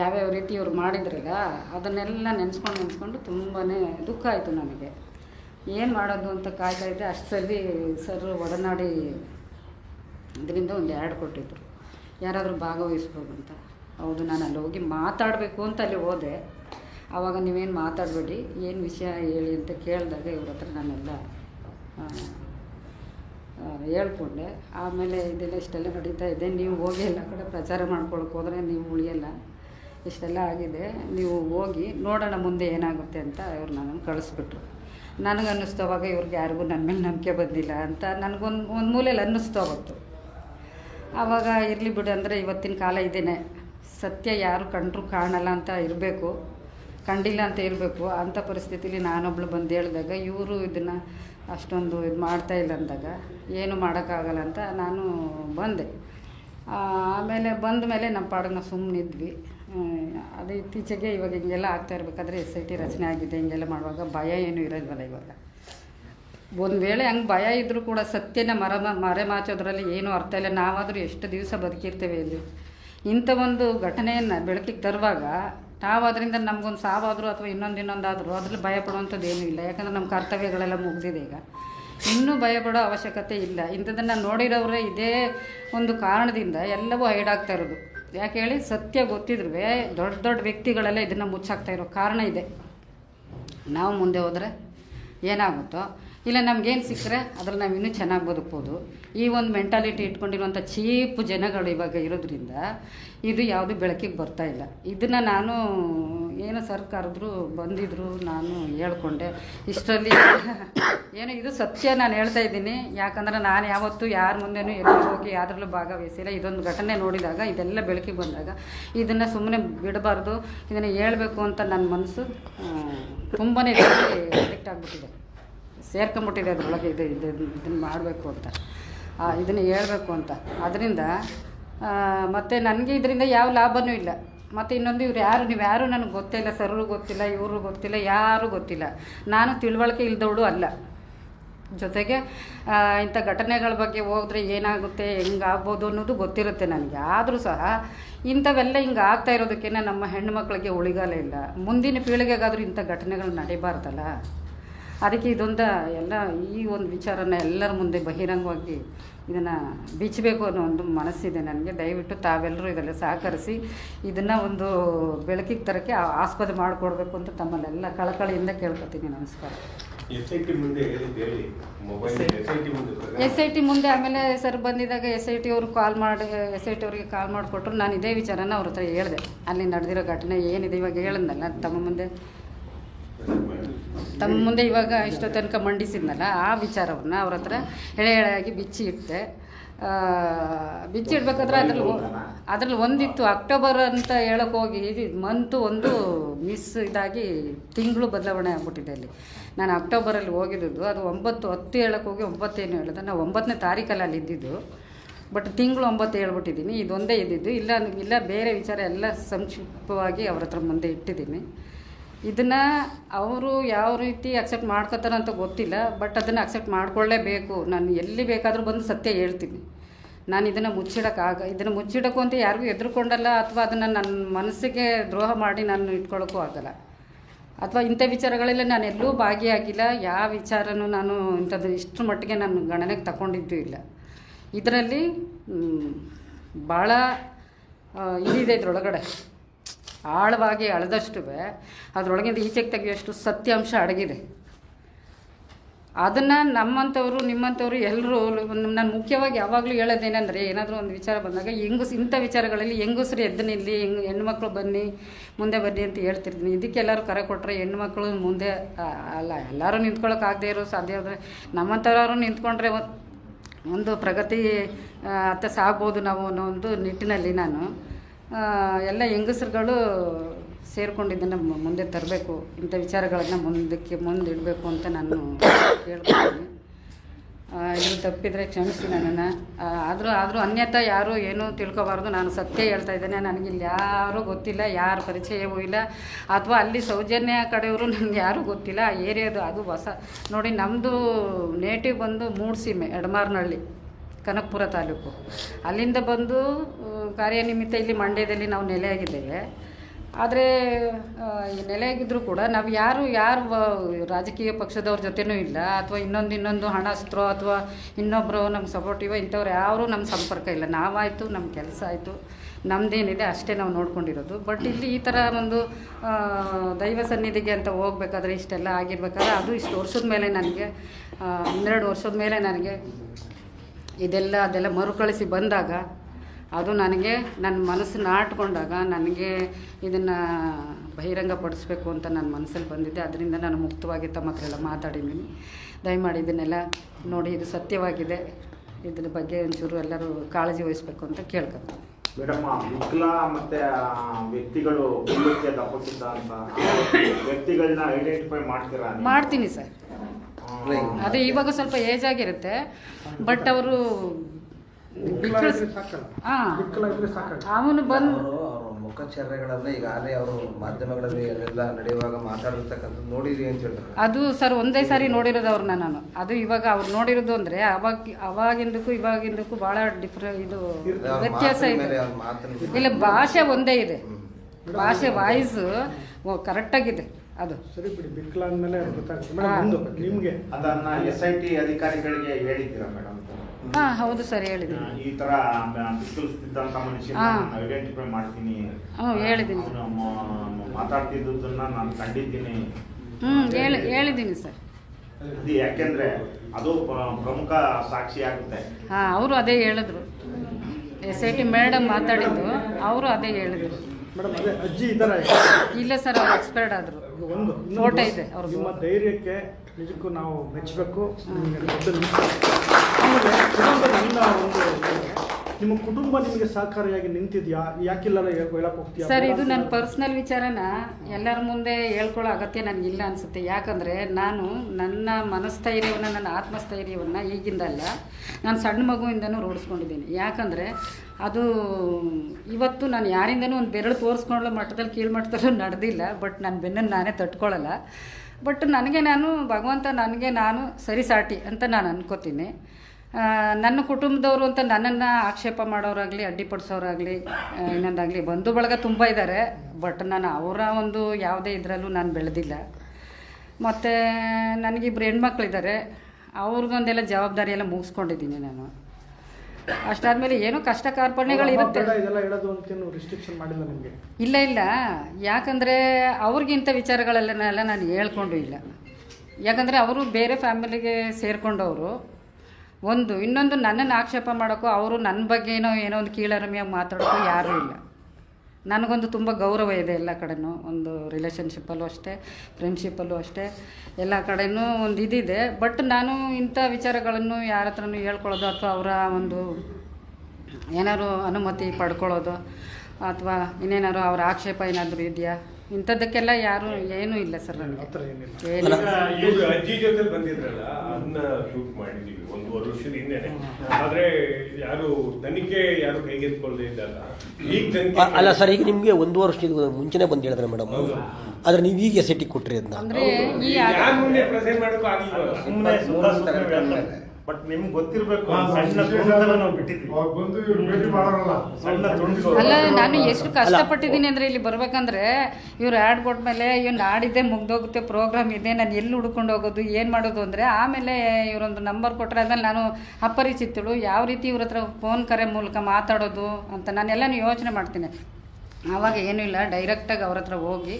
Speaker 1: ಯಾವ್ಯಾವ ರೀತಿ ಇವ್ರು ಮಾಡಿದ್ರಲ್ಲ, ಅದನ್ನೆಲ್ಲ ನೆನೆಸ್ಕೊಂಡು ನೆನೆಸ್ಕೊಂಡು ತುಂಬಾ ದುಃಖ ಆಯಿತು ನನಗೆ. ಏನು ಮಾಡೋದು ಅಂತ ಕಾಯ್ತಾ ಇದ್ದೆ ಅಷ್ಟರಲ್ಲಿ ಸರ್ ಒಡನಾಡಿ ಇದರಿಂದ ಒಂದು ಎರಡು ಕೊಟ್ಟಿದ್ರು. ಯಾರಾದರೂ ಭಾಗವಹಿಸ್ಬೋದು ಅಂತ. ಹೌದು, ನಾನು ಅಲ್ಲಿ ಹೋಗಿ ಮಾತಾಡಬೇಕು ಅಂತ ಅಲ್ಲಿ ಹೋದೆ. ಆವಾಗ ನೀವೇನು ಮಾತಾಡಬೇಡಿ, ಏನು ವಿಷಯ ಹೇಳಿ ಅಂತ ಕೇಳಿದಾಗ ಇವ್ರ ಹತ್ರ ನಾನೆಲ್ಲ ಹೇಳ್ಕೊಂಡೆ. ಆಮೇಲೆ ಇದೆಲ್ಲ ಇಷ್ಟೆಲ್ಲ ನಡೀತಾ ಇದೆ. ನೀವು ಹೋಗಿ ಎಲ್ಲ ಕಡೆ ಪ್ರಚಾರ ಮಾಡ್ಕೊಳಕ್ಕೆ ಹೋದರೆ ನೀವು ಉಳಿಯಲ್ಲ. ಇಷ್ಟೆಲ್ಲ ಆಗಿದೆ. ನೀವು ಹೋಗಿ ನೋಡೋಣ ಮುಂದೆ ಏನಾಗುತ್ತೆ ಅಂತ ಇವ್ರು ನನ್ನನ್ನು ಕಳಿಸ್ಬಿಟ್ರು. ನನಗೆ ಅನ್ನಿಸ್ತು ಅವಾಗ ಇವ್ರಿಗೆ ಯಾರಿಗೂ ನನ್ನ ಮೇಲೆ ನಂಬಿಕೆ ಬಂದಿಲ್ಲ ಅಂತ ನನಗೊಂದು ಒಂದು ಮೂಲೆಯಲ್ಲಿ ಅನ್ನಿಸ್ತು ಅವತ್ತು. ಆವಾಗ ಇರಲಿ ಬಿಡು ಅಂದರೆ ಇವತ್ತಿನ ಕಾಲ ಇದೇನೆ. ಸತ್ಯ ಯಾರು ಕಂಡ್ರು ಕಾಣಲ್ಲ ಅಂತ ಇರಬೇಕು. ಕಂಡಿಲ್ಲ ಅಂತ ಇರಬೇಕು. ಅಂಥ ಪರಿಸ್ಥಿತಿಲಿ ನಾನೊಬ್ಳು ಬಂದು ಹೇಳಿದಾಗ ಇವರು ಇದನ್ನು ಅಷ್ಟೊಂದು ಇದು ಮಾಡ್ತಾ ಇಲ್ಲ ಅಂದಾಗ, ಏನು ಮಾಡೋಕ್ಕಾಗಲ್ಲ ಅಂತ ನಾನು ಬಂದೆ. ಆಮೇಲೆ ಬಂದ ಮೇಲೆ ನಮ್ಮ ಪಾಡನ್ನ ಸುಮ್ಮನಿದ್ವಿ ಅದು ಇತ್ತೀಚೆಗೆ ಇವಾಗ ಹಿಂಗೆಲ್ಲ ಆಗ್ತಾ ಇರಬೇಕಾದ್ರೆ ಎಸ್ ಐ ಟಿ ರಚನೆ ಆಗಿದೆ, ಹಿಂಗೆಲ್ಲ ಮಾಡುವಾಗ ಭಯ ಏನೂ ಇರೋದಲ್ಲ ಇವಾಗ. ಒಂದು ವೇಳೆ ಹಂಗೆ ಭಯ ಇದ್ದರೂ ಕೂಡ ಸತ್ಯನ ಮರ ಮರೆ ಮಾಚೋದ್ರಲ್ಲಿ ಏನೂ ಅರ್ಥ ಇಲ್ಲ. ನಾವಾದರೂ ಎಷ್ಟು ದಿವಸ ಬದುಕಿರ್ತೇವೆ ಇಲ್ಲಿ? ಇಂಥ ಒಂದು ಘಟನೆಯನ್ನು ಬೆಳಕಿಗೆ ತರುವಾಗ ನಾವು ಅದರಿಂದ ನಮಗೊಂದು ಸಾವಾದರೂ ಅಥವಾ ಇನ್ನೊಂದು ಇನ್ನೊಂದಾದರೂ ಅದರಲ್ಲಿ ಭಯ ಪಡುವಂಥದ್ದು ಏನೂ ಇಲ್ಲ. ಯಾಕಂದರೆ ನಮ್ಮ ಕರ್ತವ್ಯಗಳೆಲ್ಲ ಮುಗಿದಿದೆ ಈಗ. ಇನ್ನೂ ಭಯಪಡೋ ಅವಶ್ಯಕತೆ ಇಲ್ಲ. ಇಂಥದ್ದನ್ನು ನೋಡಿರೋರೇ ಇದೇ ಒಂದು ಕಾರಣದಿಂದ ಎಲ್ಲವೂ ಹೈಡಾಗ್ತಾ ಇರೋದು. ಯಾಕೆ ಹೇಳಿ ಸತ್ಯ ಗೊತ್ತಿದ್ರೂ ದೊಡ್ಡ ದೊಡ್ಡ ವ್ಯಕ್ತಿಗಳೆಲ್ಲ ಇದನ್ನು ಮುಚ್ಚಾಕ್ತಾ ಇರೋ ಕಾರಣ ಇದೆ. ನಾವು ಮುಂದೆ ಹೋದರೆ ಏನಾಗುತ್ತೋ ಇಲ್ಲ, ನಮ್ಗೇನು ಸಿಕ್ಕರೆ ಅದ್ರಲ್ಲಿ ನಾವು ಇನ್ನೂ ಚೆನ್ನಾಗಿ ಬದುಕ್ಬೋದು. ಈ ಒಂದು ಮೆಂಟಾಲಿಟಿ ಇಟ್ಕೊಂಡಿರುವಂಥ ಚೀಪ್ ಜನಗಳು ಇವಾಗ ಇರೋದ್ರಿಂದ ಇದು ಯಾವುದು ಬೆಳಕಿಗೆ ಬರ್ತಾ ಇಲ್ಲ. ಇದನ್ನು ನಾನು ಏನೋ ಸರ್ಕಾರದ್ರು ಬಂದಿದ್ರು ನಾನು ಹೇಳ್ಕೊಂಡೆ. ಇಷ್ಟರಲ್ಲಿ ಏನೋ ಇದು ಸತ್ಯ ನಾನು ಹೇಳ್ತಾ ಇದ್ದೀನಿ. ಯಾಕಂದ್ರೆ ನಾನು ಯಾವತ್ತೂ ಯಾರ ಮುಂದೆನೂ ಎಲ್ಲಿ ಹೋಗಿ ಯಾವ್ದ್ರಲ್ಲೂ ಭಾಗವಹಿಸಿಲ್ಲ. ಇದೊಂದು ಘಟನೆ ನೋಡಿದಾಗ, ಇದೆಲ್ಲ ಬೆಳಕಿಗೆ ಬಂದಾಗ ಇದನ್ನು ಸುಮ್ಮನೆ ಬಿಡಬಾರ್ದು. ಇದನ್ನು ಹೇಳಬೇಕು ಅಂತ ನನ್ನ ಮನಸ್ಸು ತುಂಬಾ ಅಡಿಕ್ಟ್ ಆಗಿಬಿಟ್ಟಿದೆ. ಸೇರ್ಕೊಂಬಿಟ್ಟಿದೆ ಅದರೊಳಗೆ ಇದು ಇದು, ಇದನ್ನು ಮಾಡಬೇಕು ಅಂತ. ಇದನ್ನು ಹೇಳಬೇಕು ಅಂತ. ಅದರಿಂದ ಮತ್ತು ನನಗೆ ಇದರಿಂದ ಯಾವ ಲಾಭವೂ ಇಲ್ಲ. ಮತ್ತು ಇನ್ನೊಂದು ಇವ್ರು ಯಾರು, ನೀವು ಯಾರು ನನಗೆ ಗೊತ್ತಿಲ್ಲ, ಸರ್ರು ಗೊತ್ತಿಲ್ಲ, ಇವರು ಗೊತ್ತಿಲ್ಲ, ಯಾರೂ ಗೊತ್ತಿಲ್ಲ. ನಾನು ತಿಳುವಳಿಕೆ ಇಲ್ದವಳು ಅಲ್ಲ. ಜೊತೆಗೆ ಇಂಥ ಘಟನೆಗಳ ಬಗ್ಗೆ ಹೋದರೆ ಏನಾಗುತ್ತೆ, ಹೆಂಗಾಗ್ಬೋದು ಅನ್ನೋದು ಗೊತ್ತಿರುತ್ತೆ ನನಗೆ. ಆದರೂ ಸಹ, ಇಂಥವೆಲ್ಲ ಹಿಂಗೆ ಆಗ್ತಾ ಇರೋದಕ್ಕೇನೆ ನಮ್ಮ ಹೆಣ್ಣು ಮಕ್ಕಳಿಗೆ ಉಳಿಗಾಲ ಇಲ್ಲ. ಮುಂದಿನ ಪೀಳಿಗೆಗಾದರೂ ಇಂಥ ಘಟನೆಗಳು ನಡೀಬಾರ್ದಲ್ಲ. ಅದಕ್ಕೆ ಇದೊಂದು ಎಲ್ಲ ಈ ಒಂದು ವಿಚಾರನ ಎಲ್ಲರ ಮುಂದೆ ಬಹಿರಂಗವಾಗಿ ಇದನ್ನು ಬಿಚ್ಚಬೇಕು ಅನ್ನೋ ಒಂದು ಮನಸ್ಸಿದೆ ನನಗೆ. ದಯವಿಟ್ಟು ತಾವೆಲ್ಲರೂ ಇದೆಲ್ಲ ಸಹಕರಿಸಿ ಇದನ್ನು ಒಂದು ಬೆಳಕಿಗೆ ತರೋಕ್ಕೆ ಆಸ್ಪದ ಮಾಡಿಕೊಡ್ಬೇಕು ಅಂತ ತಮ್ಮಲ್ಲೆಲ್ಲ ಕಳಕಳಿಯಿಂದ ಕೇಳ್ಕೊತೀನಿ. ನಮಸ್ಕಾರ.
Speaker 2: ಎಸ್ ಐ ಟಿ ಮುಂದೆ
Speaker 1: ಆಮೇಲೆ ಸರ್ ಬಂದಿದ್ದಾಗ ಎಸ್ ಐ ಟಿ ಅವರು ಕಾಲ್ ಮಾಡಿ ಎಸ್ ಐ ಟಿ ಅವರಿಗೆ ಕಾಲ್ ಮಾಡಿಕೊಟ್ರು. ನಾನು ಇದೇ ವಿಚಾರನ ಅವ್ರ ಹತ್ರ ಹೇಳಿದೆ. ಅಲ್ಲಿ ನಡೆದಿರೋ ಘಟನೆ ಏನಿದೆ ಇವಾಗ ಹೇಳಿದ್ನಲ್ಲ ತಮ್ಮ ಮುಂದೆ? ತಮ್ಮ ಮುಂದೆ ಇವಾಗ ಇಷ್ಟೋ ತನಕ ಮಂಡಿಸಿದ್ನಲ್ಲ, ಆ ವಿಚಾರವನ್ನು ಅವ್ರ ಹತ್ರ ಎಳೆ ಎಳೆಯಾಗಿ ಬಿಚ್ಚಿ ಇಟ್ಟೆ. ಬಿಚ್ಚಿ ಇಡ್ಬೇಕಾದ್ರೆ ಅದ್ರಲ್ಲಿ ಅದ್ರಲ್ಲಿ ಒಂದಿತ್ತು ಅಕ್ಟೋಬರ್ ಅಂತ ಹೇಳಕ್ಕೆ ಹೋಗಿ ಮಂತು ಒಂದು ಮಿಸ್ ಇದಾಗಿ ತಿಂಗಳು ಬದಲಾವಣೆ ಆಗ್ಬಿಟ್ಟಿದೆ ಅಲ್ಲಿ. ನಾನು ಅಕ್ಟೋಬರಲ್ಲಿ ಹೋಗಿದ್ದು ಅದು ಒಂಬತ್ತು ಹತ್ತು ಹೇಳಕ್ಕೆ ಹೋಗಿ ಒಂಬತ್ತೇನು ಹೇಳಿದೆ ನಾವು ಒಂಬತ್ತನೇ ತಾರೀಕಲ್ಲಿ ಅಲ್ಲಿ ಇದ್ದಿದ್ದು. ಬಟ್ ತಿಂಗಳು ಒಂಬತ್ತು ಹೇಳ್ಬಿಟ್ಟಿದ್ದೀನಿ, ಇದೊಂದೇ ಇದ್ದಿದ್ದು. ಇಲ್ಲ ಇಲ್ಲ, ಬೇರೆ ವಿಚಾರ ಎಲ್ಲ ಸಂಕ್ಷಿಪ್ತವಾಗಿ ಅವ್ರ ಹತ್ರ ಮುಂದೆ ಇಟ್ಟಿದ್ದೀನಿ. ಇದನ್ನು ಅವರು ಯಾವ ರೀತಿ ಅಕ್ಸೆಪ್ಟ್ ಮಾಡ್ಕೋತಾರೆ ಅಂತ ಗೊತ್ತಿಲ್ಲ ಬಟ್ ಅದನ್ನು ಅಕ್ಸೆಪ್ಟ್ ಮಾಡ್ಕೊಳ್ಳೇಬೇಕು. ನಾನು ಎಲ್ಲಿ ಬೇಕಾದರೂ ಬಂದು ಸತ್ಯ ಹೇಳ್ತೀನಿ. ನಾನು ಇದನ್ನು ಮುಚ್ಚಿಡೋಕ್ಕಾಗ ಇದನ್ನು ಮುಚ್ಚಿಡೋಕ್ಕೂ ಅಂತ ಯಾರಿಗೂ ಎದುರುಕೊಂಡಲ್ಲ ಅಥವಾ ಅದನ್ನು ನನ್ನ ಮನಸ್ಸಿಗೆ ದ್ರೋಹ ಮಾಡಿ ನಾನು ಇಟ್ಕೊಳ್ಳೋಕ್ಕೂ ಆಗಲ್ಲ. ಅಥವಾ ಇಂಥ ವಿಚಾರಗಳಲ್ಲಿ ನಾನು ಎಲ್ಲೂ ಭಾಗಿಯಾಗಿಲ್ಲ. ಯಾವ ವಿಚಾರನೂ ನಾನು ಇಂಥದ್ದು ಇಷ್ಟರ ಮಟ್ಟಿಗೆ ನಾನು ಗಣನೆಗೆ ತಗೊಂಡಿದ್ದು ಇಲ್ಲ. ಇದರಲ್ಲಿ ಭಾಳ ಇದಿದೆ ಇದ್ರೊಳಗಡೆ. ಆಳವಾಗಿ ಅಳೆದಷ್ಟು ಅದರೊಳಗಿಂದ ಈಚೆಗೆ ತೆಗೆಯುವಷ್ಟು ಸತ್ಯಾಂಶ ಅಡಗಿದೆ. ಅದನ್ನು ನಮ್ಮಂಥವ್ರು, ನಿಮ್ಮಂಥವ್ರು ಎಲ್ಲರೂ ನಾನು ಮುಖ್ಯವಾಗಿ ಯಾವಾಗಲೂ ಹೇಳೋದೇನೆಂದರೆ ಏನಾದರೂ ಒಂದು ವಿಚಾರ ಬಂದಾಗ ಹೆಂಗಸ್ ಇಂಥ ವಿಚಾರಗಳಲ್ಲಿ ಹೆಂಗಸ್ರು ಎದ್ದು ನಿಲ್ಲಿ, ಹೆಂಗ್ ಹೆಣ್ಮಕ್ಳು ಬನ್ನಿ, ಮುಂದೆ ಬನ್ನಿ ಅಂತ ಹೇಳ್ತಿರ್ತೀನಿ. ಇದಕ್ಕೆ ಎಲ್ಲರೂ ಕರೆ ಕೊಟ್ಟರೆ ಹೆಣ್ಮಕ್ಳು ಮುಂದೆ ಅಲ್ಲ, ಎಲ್ಲರೂ ನಿಂತ್ಕೊಳ್ಳೋಕ್ಕಾಗದೇ ಇರೋ ಸಾಧ್ಯ ಆದರೆ ನಮ್ಮಂಥವ್ರು ನಿಂತ್ಕೊಂಡ್ರೆ ಒಂದ್- ಪ್ರಗತಿ ಅತ್ತ ಸಾಗ್ಬೋದು ನಾವು ಅನ್ನೋ ಒಂದು ನಿಟ್ಟಿನಲ್ಲಿ ನಾನು. ಎಲ್ಲ ಹೆಂಗಸ್ರುಗಳು ಸೇರಿಕೊಂಡಿದ್ದನ್ನು ಮುಂದೆ ತರಬೇಕು, ಇಂಥ ವಿಚಾರಗಳನ್ನು ಮುಂದಕ್ಕೆ ಮುಂದಿಡಬೇಕು ಅಂತ ನಾನು ಕೇಳ್ಕೊತೀನಿ. ಇದು ತಪ್ಪಿದರೆ ಕ್ಷಮಿಸಿ ನನ್ನನ್ನು. ಆದರೂ ಆದರೂ ಅನ್ಯತಾ ಯಾರು ಏನೂ ತಿಳ್ಕೊಬಾರ್ದು. ನಾನು ಸತ್ಯ ಹೇಳ್ತಾ ಇದ್ದೇನೆ. ನನಗಿಲ್ಲಿ ಯಾರೂ ಗೊತ್ತಿಲ್ಲ, ಯಾರ ಪರಿಚಯವೂ ಇಲ್ಲ. ಅಥವಾ ಅಲ್ಲಿ ಸೌಜನ್ಯ ಕಡೆಯವರು ನನಗೆ ಯಾರೂ ಗೊತ್ತಿಲ್ಲ. ಆ ಏರಿಯಾದು ಅದು ಹೊಸ. ನೋಡಿ ನಮ್ಮದು ನೇಟಿವ್ ಬಂದು ಮೂಡ್ಸೀಮೆ ಎಡಮಾರ್ನಹಳ್ಳಿ ಕನಕಪುರ ತಾಲೂಕು. ಅಲ್ಲಿಂದ ಬಂದು ಕಾರ್ಯನಿಮಿತ್ತ ಇಲ್ಲಿ ಮಂಡ್ಯದಲ್ಲಿ ನಾವು ನೆಲೆಯಾಗಿದ್ದೇವೆ ಆದರೆ ನೆಲೆಯಾಗಿದ್ದರೂ ಕೂಡ ನಾವು ಯಾರು ಯಾರು ರಾಜಕೀಯ ಪಕ್ಷದವ್ರ ಜೊತೆನೂ ಇಲ್ಲ. ಅಥವಾ ಇನ್ನೊಂದು ಇನ್ನೊಂದು ಹಣಸ್ತ್ರ ಅಥವಾ ಇನ್ನೊಬ್ಬರು ನಮ್ಗೆ ಸಪೋರ್ಟಿವ ಇಂಥವ್ರು ಯಾರೂ ನಮ್ಮ ಸಂಪರ್ಕ ಇಲ್ಲ. ನಾವಾಯಿತು ನಮ್ಮ ಕೆಲಸ ಆಯಿತು. ನಮ್ಮದೇನಿದೆ ಅಷ್ಟೇ ನಾವು ನೋಡ್ಕೊಂಡಿರೋದು. ಬಟ್ ಇಲ್ಲಿ ಈ ಥರ ಒಂದು ದೈವ ಸನ್ನಿಧಿಗೆ ಅಂತ ಹೋಗ್ಬೇಕಾದ್ರೆ ಇಷ್ಟೆಲ್ಲ ಆಗಿರ್ಬೇಕಾದ್ರೆ ಅದು ಇಷ್ಟು ವರ್ಷದ ಮೇಲೆ ನನಗೆ ಹನ್ನೆರಡು ವರ್ಷದ ಮೇಲೆ ನನಗೆ ಇದೆಲ್ಲ ಅದೆಲ್ಲ ಮರುಕಳಿಸಿ ಬಂದಾಗ ಅದು ನನಗೆ ನನ್ನ ಮನಸ್ಸನ್ನ ಆಟ್ಕೊಂಡಾಗ ನನಗೆ ಇದನ್ನು ಬಹಿರಂಗಪಡಿಸ್ಬೇಕು ಅಂತ ನನ್ನ ಮನಸ್ಸಲ್ಲಿ ಬಂದಿದೆ. ಅದರಿಂದ ನಾನು ಮುಕ್ತವಾಗಿ ತಮ್ಮ ಹತ್ರ ಎಲ್ಲ ಮಾತಾಡಿದ್ದೀನಿ. ದಯಮಾಡಿ ಇದನ್ನೆಲ್ಲ ನೋಡಿ ಇದು ಸತ್ಯವಾಗಿದೆ. ಇದ್ರ ಬಗ್ಗೆ ಒಂಚೂರು ಎಲ್ಲರೂ ಕಾಳಜಿ ವಹಿಸ್ಬೇಕು ಅಂತ ಕೇಳ್ಕೊತೀನಿ.
Speaker 3: ಮೇಡಮ್ ವಿಕಲ ಮತ್ತೆ ವ್ಯಕ್ತಿಗಳು ಅಂತ ವ್ಯಕ್ತಿಗಳನ್ನ ಐಡೆಂಟಿಫೈ ಮಾಡ್ತೀರಾ
Speaker 1: ಮಾಡ್ತೀನಿ ಸರ್. ಅದು ಇವಾಗ ಸ್ವಲ್ಪ ಏಜ್ ಆಗಿರುತ್ತೆ. ಬಟ್ ಅವರು ಹಾಂ. ಅವನು ಬಂದು
Speaker 4: ಅವರು ಅವ್ರ ಮುಖಚರ್ಯಗಳನ್ನ ಈಗಾಗಲೇ ಅವರು ಮಾಧ್ಯಮಗಳಲ್ಲಿ ಅಲ್ಲೆಲ್ಲ ನಡೆಯುವಾಗ ಮಾತಾಡಿರ್ತಕ್ಕಂಥದ್ದು ನೋಡಿರಿ ಅಂತ ಹೇಳ್ತಾರೆ.
Speaker 1: ಅದು ಸರ್ ಒಂದೇ ಸಾರಿ ನೋಡಿರೋದು ಅವ್ರನ್ನ ನಾನು. ಅದು ಇವಾಗ ಅವ್ರು ನೋಡಿರೋದು ಅಂದ್ರೆ ಅವಾಗ ಅವಾಗಿಂದಕ್ಕೂ ಇವಾಗಿಂದಕ್ಕೂ ಬಹಳ ಡಿಫ್ರೆ ಇದು ವ್ಯತ್ಯಾಸ ಇದೆ. ಇಲ್ಲ ಭಾಷೆ ಒಂದೇ ಇದೆ. ಭಾಷೆ ವಾಯ್ಸು ಕರೆಕ್ಟಾಗಿದೆ ಅದು.
Speaker 5: ಸರಿ ಬಿಡಿ ಬಿಕ್ಲ ಅಂದಮೇಲೆ ಗೊತ್ತಾಗ್ತದೆ. ಮೇಡಮ್ ನಿಮಗೆ?
Speaker 3: ಅದನ್ನ ಎಸ್ ಐ ಟಿ ಅಧಿಕಾರಿಗಳಿಗೆ ಹೇಳಿದ್ದೀರಾ ಮೇಡಮ್?
Speaker 1: ಹಾ ಹೌದು ಸರ್ ಹೇಳಿದ್ದೀನಿ.
Speaker 3: ಈ ತರ ಬಿಕ್ಕಳಿಸ್ತಿದ್ದಂತ ಮನುಷ್ಯನ
Speaker 1: ಹಾ.
Speaker 3: ಐಡೆಂಟಿಫೈ ಮಾಡ್ತೀನಿ.
Speaker 1: ಹ್ಞೂ ಹೇಳಿದ್ದೀನಿ.
Speaker 3: ಮಾತಾಡ್ತಿದ್ದುದನ್ನ ನಾನು ಕಂಡಿದ್ದೀನಿ.
Speaker 1: ಹ್ಞೂ ಹೇಳಿ ಹೇಳಿದ್ದೀನಿ ಸರ್.
Speaker 3: ಅದು ಯಾಕೆಂದ್ರೆ ಅದು ಪ್ರ- ಪ್ರಮುಖ ಸಾಕ್ಷಿ ಆಗುತ್ತೆ.
Speaker 1: ಹಾ ಅವರು ಅದೇ ಹೇಳಿದ್ರು. ಎಸ್ ಐ ಟಿ ಮೇಡಮ್ ಮಾತಾಡಿದ್ದು ಅವರು ಅದೇ ಹೇಳಿದ್ರು.
Speaker 5: ಮೇಡಮ್ ಅದೇ ಅಜ್ಜಿ ಇದ್ದಾರೆ
Speaker 1: ಇಲ್ಲ ಸರ್ ಅವ್ರು ಎಕ್ಸ್ಪೈರ್ಡ್ ಆದರು.
Speaker 5: ಒಂದು
Speaker 1: ಫೋಟೋ ಇದೆ.
Speaker 5: ನಿಮ್ಮ ಧೈರ್ಯಕ್ಕೆ ನಿಜಕ್ಕೂ ನಾವು ಮೆಚ್ಚಬೇಕು. ಆಮೇಲೆ ಇನ್ನೊಂದು ನನ್ನ ಒಂದು ನಿಮ್ಮ ಕುಟುಂಬ ನಿಮಗೆ ಸಹಕಾರಿಯಾಗಿ ನಿಂತಿದ್ಯಾ? ಯಾಕಿಲ್ಲ ಹೇಳಕ್ ಹೋಗ್ತೀಯಾ?
Speaker 1: ಸರ್ ಇದು ನನ್ನ ಪರ್ಸ್ನಲ್ ವಿಚಾರನ ಎಲ್ಲರ ಮುಂದೆ ಹೇಳ್ಕೊಳ್ಳೋ ಅಗತ್ಯ ನನಗಿಲ್ಲ ಅನಿಸುತ್ತೆ. ಯಾಕಂದರೆ ನಾನು ನನ್ನ ಮನಸ್ಥೈರ್ಯವನ್ನು ನನ್ನ ಆತ್ಮಸ್ಥೈರ್ಯವನ್ನು ಈಗಿಂದಲ್ಲ ನಾನು ಸಣ್ಣ ಮಗುವಿಂದನೂ ರೂಢಿಸ್ಕೊಂಡಿದ್ದೀನಿ. ಯಾಕಂದರೆ ಅದು ಇವತ್ತು ನಾನು ಯಾರಿಂದನೂ ಒಂದು ಬೆರಳು ತೋರಿಸ್ಕೊಳ್ಳೋ ಮಟ್ಟದಲ್ಲಿ ಕೀಳು ಮಟ್ಟದಲ್ಲೂ ನಡೆದಿಲ್ಲ. ಬಟ್ ನನ್ನ ಬೆನ್ನನ್ನು ನಾನೇ ತಟ್ಕೊಳ್ಳಲ್ಲ ಬಟ್ ನನಗೆ ನಾನು ಭಗವಂತ ನನಗೆ ನಾನು ಸರಿಸಾಟಿ ಅಂತ ನಾನು ಅನ್ಕೋತೀನಿ. ಆ, ನನ್ನ ಕುಟುಂಬದವರು ಅಂತ ನನ್ನನ್ನು ಆಕ್ಷೇಪ ಮಾಡೋರಾಗಲಿ ಅಡ್ಡಿಪಡಿಸೋರಾಗಲಿ ಇನ್ನೊಂದಾಗಲಿ ಬಂಧು ಬಳಗ ತುಂಬ ಇದ್ದಾರೆ ಬಟ್ ನಾನು ಅವರ ಒಂದು ಯಾವುದೇ ಇದರಲ್ಲೂ ನಾನು ಬೆಳೆದಿಲ್ಲ. ಮತ್ತು ನನಗಿಬ್ರು ಹೆಣ್ಮಕ್ಳಿದ್ದಾರೆ ಅವ್ರಿಗೊಂದೆಲ್ಲ ಜವಾಬ್ದಾರಿ ಎಲ್ಲ ಮುಗಿಸ್ಕೊಂಡಿದ್ದೀನಿ ನಾನು. ಅಷ್ಟಾದಮೇಲೆ ಏನೋ ಕಷ್ಟ ಕಾರ್ಪಣ್ಯಗಳು ಇರುತ್ತೆ.
Speaker 5: ಇದೆಲ್ಲ ಹೇಳೋದು ಅಂತೇನು ರಿಸ್ಟ್ರಿಕ್ಷನ್ ಮಾಡಿಲ್ಲ ನಿಮಗೆ?
Speaker 1: ಇಲ್ಲ ಇಲ್ಲ. ಯಾಕಂದರೆ ಅವ್ರಿಗಿಂತ ವಿಚಾರಗಳನ್ನೆಲ್ಲ ನಾನು ಹೇಳ್ಕೊಂಡು ಇಲ್ಲ. ಯಾಕಂದರೆ ಅವರು ಬೇರೆ ಫ್ಯಾಮಿಲಿಗೆ ಸೇರಿಕೊಂಡವರು. ಒಂದು, ಇನ್ನೊಂದು ನನ್ನನ್ನು ಆಕ್ಷೇಪ ಮಾಡೋಕ್ಕೂ ಅವರು ನನ್ನ ಬಗ್ಗೆ ಏನೋ ಏನೋ ಒಂದು ಕೀಳರಿಮೆಯಾಗಿ ಮಾತಾಡೋಕ್ಕೂ ಯಾರೂ ಇಲ್ಲ. ನನಗೊಂದು ತುಂಬ ಗೌರವ ಇದೆ ಎಲ್ಲ ಕಡೆನೂ, ಒಂದು ರಿಲೇಷನ್ಶಿಪ್ಪಲ್ಲೂ ಅಷ್ಟೇ ಫ್ರೆಂಡ್ಶಿಪ್ಪಲ್ಲೂ ಅಷ್ಟೇ, ಎಲ್ಲ ಕಡೆನೂ ಒಂದು ಇದಿದೆ. ಬಟ್ ನಾನು ಇಂಥ ವಿಚಾರಗಳನ್ನು ಯಾರ ಹತ್ರನೂ ಹೇಳ್ಕೊಳ್ಳೋದು ಅಥವಾ ಅವರ ಒಂದು ಏನಾದ್ರು ಅನುಮತಿ ಪಡ್ಕೊಳ್ಳೋದು ಅಥವಾ ಇನ್ನೇನಾದ್ರು ಅವ್ರ ಆಕ್ಷೇಪ ಏನಾದರೂ ಇದೆಯಾ? ಇಂಥದ್ದಕ್ಕೆಲ್ಲ ಯಾರು ಏನೂ ಇಲ್ಲ ಸರ್ ನನಗೆ
Speaker 5: ಏನಿಲ್ಲ
Speaker 2: ಇವ್ರು ಅಜ್ಜಿ ಜೊತೆ ಬಂದಿದ್ರಲ್ಲ ಅದನ್ನ ಶೂಟ್ ಮಾಡಿದೀವಿ ಒಂದೂವರೆ ವರ್ಷದ ಹಿಂದೆನೆ ಆದ್ರೆ ಯಾರು ತನಿಖೆ ಯಾರು ಕೈಗೆತ್ಕೊಳ್ಳದೆ ಇದ್ದಲ್ಲ ಈಗ ತನಿಖೆ
Speaker 6: ಅ- ಅಲ್ಲ ಸರ್ ಈಗ ನಿಮಗೆ ಒಂದು ವರ್ಷದ ಮುಂಚೆನೇ ಬಂದು ಹೇಳಿದ್ರೆ ಮೇಡಮ್ ಆದ್ರೆ ನೀವು ಈಗ ಸೆಟ್ಟಿಗೆ ಕೊಟ್ರಿ ಅದನ್ನ
Speaker 1: ಅಂದರೆ ಈ
Speaker 2: ಯಾರ ಮುಂದೆ ಪ್ರೆಸೆಂಟ್ ಮಾಡೋಕ್ಕೂ ಆಗಿಲ್ವಲ್ಲ
Speaker 3: ಸುಮ್ಮನೆ ಸುಮ್ಮನೆ ಸುಮ್ಮನೆ ಬಟ್ ನಿಮ್ಗೆ ಗೊತ್ತಿರ್ಬೇಕು ಸಣ್ಣ ತುಂಡುತನ ನಾವು ಬಿಟ್ಟಿದ್ವಿ.
Speaker 7: ಬಂದು ಇವ್ರು ಭೇಟಿ ಮಾಡೋರಲ್ಲ.
Speaker 3: ಸಣ್ಣ ತುಂಡು
Speaker 1: ಅಲ್ಲ ನಾನು ಎಷ್ಟು ಕಷ್ಟಪಟ್ಟಿದ್ದೀನಿ ಅಂದ್ರೆ ಇಲ್ಲಿ ಬರ್ಬೇಕಂದ್ರೆ ಇವ್ರು ಆ್ಯಡ್ ಕೊಟ್ಮೇಲೆ ಇವ್ ನಾಡಿದ್ದೆ ಮುಗ್ದೋಗುತ್ತೆ ಪ್ರೋಗ್ರಾಮ್ ಇದೆ ನಾನು ಎಲ್ಲಿ ಹುಡ್ಕೊಂಡು ಹೋಗೋದು ಏನು ಮಾಡೋದು ಅಂದರೆ ಆಮೇಲೆ ಇವರೊಂದು ನಂಬರ್ ಕೊಟ್ಟರೆ ಅದ್ರಲ್ಲಿ ನಾನು ಅಪರಿಚಿತಳು. ಯಾವ ರೀತಿ ಇವ್ರ ಹತ್ರ ಫೋನ್ ಕರೆ ಮೂಲಕ ಮಾತಾಡೋದು ಅಂತ ನಾನೆಲ್ಲನೂ ಯೋಚನೆ ಮಾಡ್ತೀನಿ. ಆವಾಗ ಏನೂ ಇಲ್ಲ ಡೈರೆಕ್ಟಾಗಿ ಅವ್ರ ಹತ್ರ ಹೋಗಿ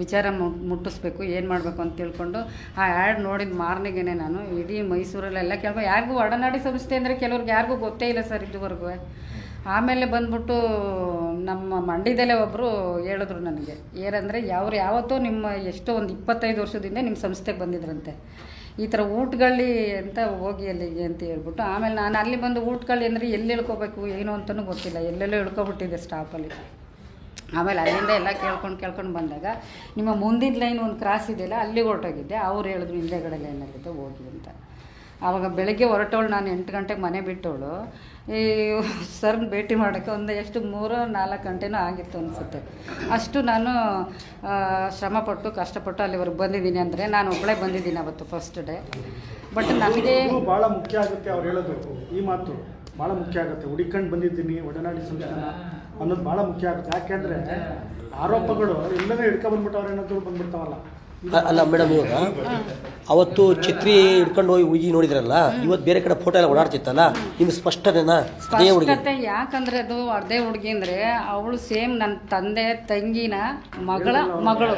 Speaker 1: ವಿಚಾರ ಮುಟ್ ಮುಟ್ಟಿಸ್ಬೇಕು, ಏನು ಮಾಡಬೇಕು ಅಂತ ತಿಳ್ಕೊಂಡು ಆ ಆ್ಯಡ್ ನೋಡಿದ ಮಾರನೆಗೇನೆ ನಾನು ಇಡೀ ಮೈಸೂರಲ್ಲೆಲ್ಲ ಕೆಲವು ಯಾರಿಗೂ ಒಡನಾಡಿ ಸಂಸ್ಥೆ ಅಂದರೆ ಕೆಲವ್ರಿಗೆ ಯಾರಿಗೂ ಗೊತ್ತೇ ಇಲ್ಲ ಸರ್ ಇದುವರೆಗೂ. ಆಮೇಲೆ ಬಂದ್ಬಿಟ್ಟು ನಮ್ಮ ಮಂಡ್ಯದಲ್ಲೇ ಒಬ್ಬರು ಹೇಳಿದ್ರು ನನಗೆ, ಏನಂದರೆ ಯಾವ್ರು ಯಾವತ್ತೋ ನಿಮ್ಮ ಎಷ್ಟೋ ಒಂದು ಇಪ್ಪತ್ತೈದು ವರ್ಷದಿಂದ ನಿಮ್ಮ ಸಂಸ್ಥೆಗೆ ಬಂದಿದ್ರಂತೆ. ಈ ಥರ ಊಟಗಳ್ಳಿ ಅಂತ ಹೋಗಿ ಅಲ್ಲಿಗೆ ಅಂತ ಹೇಳ್ಬಿಟ್ಟು, ಆಮೇಲೆ ನಾನು ಅಲ್ಲಿ ಬಂದು ಊಟಗಳ್ಳಿ ಅಂದರೆ ಎಲ್ಲಿ ಇಳ್ಕೊಬೇಕು, ಏನು ಅಂತಲೂ ಗೊತ್ತಿಲ್ಲ, ಎಲ್ಲೆಲ್ಲೋ ಇಳ್ಕೊಬಿಟ್ಟಿದೆ ಸ್ಟಾಪಲ್ಲಿ ಆಮೇಲೆ ಅಲ್ಲಿಂದ ಎಲ್ಲ ಕೇಳ್ಕೊಂಡು ಕೇಳ್ಕೊಂಡು ಬಂದಾಗ ನಿಮ್ಮ ಮುಂದಿನ ಲೈನ್ ಒಂದು ಕ್ರಾಸ್ ಇದೆಯಲ್ಲ, ಅಲ್ಲಿ ಹೊರಟೋಗಿದ್ದೆ. ಅವ್ರು ಹೇಳಿದ್ರು ಹಿಂದೆಗಡೆ ಲೈನಲ್ಲಿದ್ದೆ ಹೋಗಿ ಅಂತ. ಆವಾಗ ಬೆಳಗ್ಗೆ ಹೊರಟವಳು ನಾನು ಎಂಟು ಗಂಟೆಗೆ ಮನೆ ಬಿಟ್ಟವಳು ಈ ಸರ್ನ ಭೇಟಿ ಮಾಡೋಕ್ಕೆ ಒಂದು ಎಷ್ಟು, ಮೂರು, ನಾಲ್ಕು ಗಂಟೆನೂ ಆಗಿತ್ತು ಅನಿಸುತ್ತೆ. ಅಷ್ಟು ನಾನು ಶ್ರಮಪಟ್ಟು, ಕಷ್ಟಪಟ್ಟು ಅಲ್ಲಿವರೆಗೆ ಬಂದಿದ್ದೀನಿ ಅಂದರೆ ನಾನು ಒಬ್ಬಳೇ ಬಂದಿದ್ದೀನಿ ಅವತ್ತು ಫಸ್ಟ್ ಡೇ ಬಟ್ ನನಗೆ
Speaker 5: ಭಾಳ ಮುಖ್ಯ ಆಗುತ್ತೆ ಅವ್ರು ಹೇಳೋದು. ಈ ಮಾತು ಭಾಳ ಮುಖ್ಯ ಆಗುತ್ತೆ. ಹುಡುಕೊಂಡು ಬಂದಿದ್ದೀನಿ, ಒಡನಾಡಿ ಸಂಸ್ಥಾನ. ಅನ್ನೋದು ಭಾಳ ಮುಖ್ಯ ಆಗುತ್ತೆ. ಯಾಕೆಂದರೆ ಆರೋಪಗಳು ಎಲ್ಲನೂ ಹಿಡ್ಕೊಂಡ್ಬಂದ್ಬಿಟ್ಟು ಅವ್ರು ಏನಾದ್ರು ಬಂದ್ಬಿಡ್ತಾವಲ್ಲ.
Speaker 6: ಅಲ್ಲ ಮೇಡಮ್ ಇವಾಗ ಅವತ್ತು ಛತ್ರಿ ಹಿಡ್ಕೊಂಡು ಹೋಗಿ ಹುಡುಗಿ ನೋಡಿದ್ರಲ್ಲ ಇವತ್ತು ಬೇರೆ ಕಡೆ ಫೋಟೋ ಎಲ್ಲ ಓಡಾಡ್ತಿತ್ತಲ್ಲ ನಿಮ್ಗೆ ಸ್ಪಷ್ಟನೆನಾ ಅದೇ ಹುಡುಗಿ.
Speaker 1: ಯಾಕಂದ್ರೆ ಅದು ಅದೇ ಹುಡುಗಿ ಅಂದ್ರೆ ಅವಳು ಸೇಮ್ ನನ್ನ ತಂದೆ ತಂಗಿನ ಮಗಳ ಮಗಳು.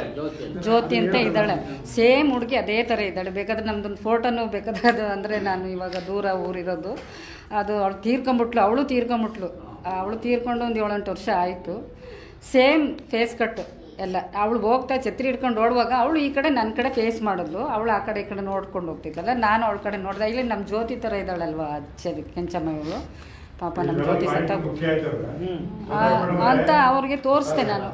Speaker 1: ಜ್ಯೋತಿ ಅಂತ. ಇದ್ದಾಳೆ. ಸೇಮ್ ಹುಡುಗಿ ಅದೇ ಥರ ಇದ್ದಾಳೆ. ಬೇಕಾದ್ರೆ ನಮ್ದೊಂದು ಫೋಟೋನು ಬೇಕಾದ್ರೆ ಅದು ಅಂದರೆ ನಾನು ಇವಾಗ ದೂರ ಊರಿರೋದು. ಅದು ಅವಳು ತೀರ್ಕೊಂಬಿಟ್ಲು ಅವಳು ತೀರ್ಕೊಂಬಿಟ್ಲು. ಅವಳು ತೀರ್ಕೊಂಡು ಒಂದು ಏಳೆಂಟು ವರ್ಷ ಆಯಿತು. ಸೇಮ್ ಫೇಸ್ ಕಟ್ ಎಲ್ಲ. ಅವಳು ಹೋಗ್ತಾ ಛತ್ರಿ ಹಿಡ್ಕೊಂಡು ಓಡುವಾಗ ಅವಳು ಈ ಕಡೆ ನನ್ನ ಕಡೆ ಫೇಸ್ ಮಾಡಿದ್ಲು ಅವಳು ಆ ಕಡೆ ಈ ಕಡೆ ನೋಡ್ಕೊಂಡು ಹೋಗ್ತಿದ್ದಲ್ಲ ನಾನು ಅವಳ ಕಡೆ ನೋಡಿದೆ. ಇಲ್ಲಿ ನಮ್ಮ ಜ್ಯೋತಿ ಥರ ಇದ್ದಾಳಲ್ವಾ ಚರಿ ಕೆಂಚಮ್ಮ ಇವಳು? ಪಾಪ ನಮ್ಮ ಜ್ಯೋತಿ ಸತ್ತ ಅಂತ ಅವ್ರಿಗೆ ತೋರಿಸ್ದೆ ನಾನು.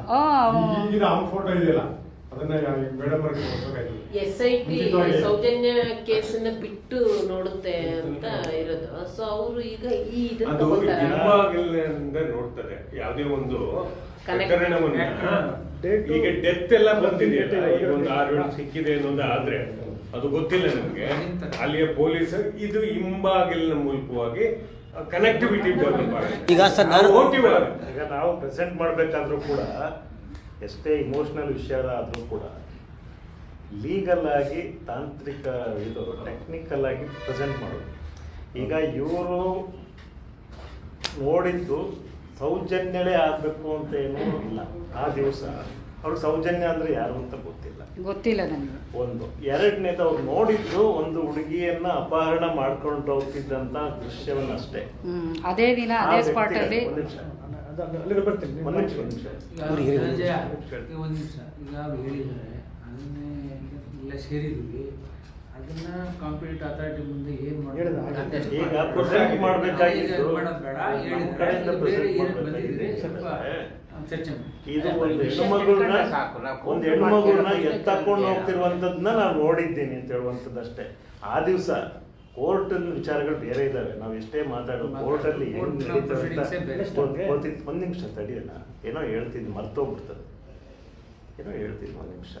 Speaker 8: ಎಸ್ ಐ ಟಿ ಸೌಜನ್ಯ ಕೇಸನ್ನ ಬಿಟ್ಟು ನೋಡುತ್ತೆ ಅಂತ ಇರೋದು. ಸೊ ಅವರು ಈಗ ಈ ಇದನ್ನ
Speaker 2: ಅದು ಹಿಂಬಾಗಿಲಿನಿಂದ ನೋಡ್ತಾರೆ. ಯಾವುದೇ ಒಂದು ಈಗ ಡೆತ್ ಎಲ್ಲ ಬಂದಿದೆ. ಈಗ ಒಂದು ಆರು ಏಳು ಸಿಕ್ಕಿದೆ ಅನ್ನೋದು ಆದ್ರೆ ಅದು ಗೊತ್ತಿಲ್ಲ ನಮ್ಗೆ. ಅಲ್ಲಿಯ ಪೊಲೀಸ್ ಇದು ಹಿಂಬಾಗಿಲಿನ ಮೂಲಕವಾಗಿ ಕನೆಕ್ಟಿವಿಟಿ ಡೆವಲಪ್ ಆಗಿದೆ
Speaker 6: ಈಗ ಸರ್
Speaker 3: ನಾವು ಪ್ರೆಸೆಂಟ್ ಮಾಡಬೇಕಾದ್ರೂ ಕೂಡ ಎಷ್ಟೇ ಇಮೋಷ್ನಲ್ ವಿಷಯ ಆದರೂ ಕೂಡ ಲೀಗಲ್ ಆಗಿ ತಾಂತ್ರಿಕ ಇದು ಟೆಕ್ನಿಕಲ್ ಆಗಿ ಪ್ರೆಸೆಂಟ್ ಮಾಡೋದು. ಈಗ ಇವರು ನೋಡಿದ್ದು ಸೌಜನ್ಯವೇ ಆಗಬೇಕು ಅಂತ ಏನೂ ಇಲ್ಲ. ಆ ದಿವಸ ಅವ್ರು ಸೌಜನ್ಯ ಅಂದರೆ ಯಾರು ಅಂತ ಗೊತ್ತಿಲ್ಲ.
Speaker 1: ಗೊತ್ತಿಲ್ಲ ನನಗೆ.
Speaker 3: ಒಂದು. ಎರಡನೇದು ಅವ್ರು ನೋಡಿದ್ದು ಒಂದು ಹುಡುಗಿಯನ್ನ ಅಪಹರಣ ಮಾಡ್ಕೊಂಡು ಹೋಗ್ತಿದ್ದಂತ ದೃಶ್ಯವನ್ನಷ್ಟೇ.
Speaker 1: ಅದೇ ದಿನ ಅದೇ ಸ್ಪಾಟಲ್ಲಿ
Speaker 3: ಒಂದ್ ನಿಮಿಷ
Speaker 5: ಅದು ಅದು ಅಲ್ಲಿಗೆ ಬರ್ತೀನಿ
Speaker 3: ಒಂದ್ ನಿಮಿಷ ಒಂದ್ ನಿಮಿಷ.
Speaker 9: ಈಗ
Speaker 6: ಇವ್ರಿಗೆ ಹೇಳಿ.
Speaker 9: ಧನಂಜಯ, ಈಗ ಒಂದು ನಿಮಿಷ. ಈಗ ಅವ್ರು ಹೇಳಿದ್ದಾರೆ. ಅದನ್ನೇ ಇಲ್ಲ ಸೇರಿದ್ವಿ ಅದನ್ನ ಕಾಂಪಿಟೇಟ್ ಅಥಾರಿಟಿ ಮುಂದೆ ಏನ್
Speaker 5: ಹೇಳಿದ
Speaker 9: ಮಾಡ್ಬೇಕು
Speaker 5: ಹಾಗೆ.
Speaker 9: contest
Speaker 3: ಈಗ
Speaker 9: ಮಾಡ್ಬೇಕು.
Speaker 3: present ಮಾಡ್ಬೇಕಾಗಿದ್ದು
Speaker 9: ಈಗ ಮಾಡೋದ್ ಬೇಡ ಹೇಳಿದ್ರೆ ಸ್ವಲ್ಪ
Speaker 3: ಇದು ಒಂದು ಹೆಣ್ಮಗುನ ಒಂದು ಹೆಣ್ಮಗುನ ಎತ್ತಕೊಂಡು ಹೋಗ್ತಿರುವಂತದ್ನ ನಾನು ನೋಡಿದ್ದೀನಿ ಅಂತ ಹೇಳುವಂತದ್ದಷ್ಟೇ ಆ ದಿವಸ ಕೋರ್ಟ್ ವಿಚಾರಗಳು ಬೇರೆ ಇದ್ದಾವೆ. ನಾವು ಎಷ್ಟೇ ಮಾತಾಡೋ ಕೋರ್ಟ್ ಅಲ್ಲಿ ಒಂದು ನಿಮಿಷ ತಡಿಯೋಣ ಏನೋ ಹೇಳ್ತಿದ್ದು ಮರ್ತೋಗ್ಬಿಡ್ತದೆ. ಏನೋ ಹೇಳ್ತೀನಿ ಒಂದು ನಿಮಿಷ.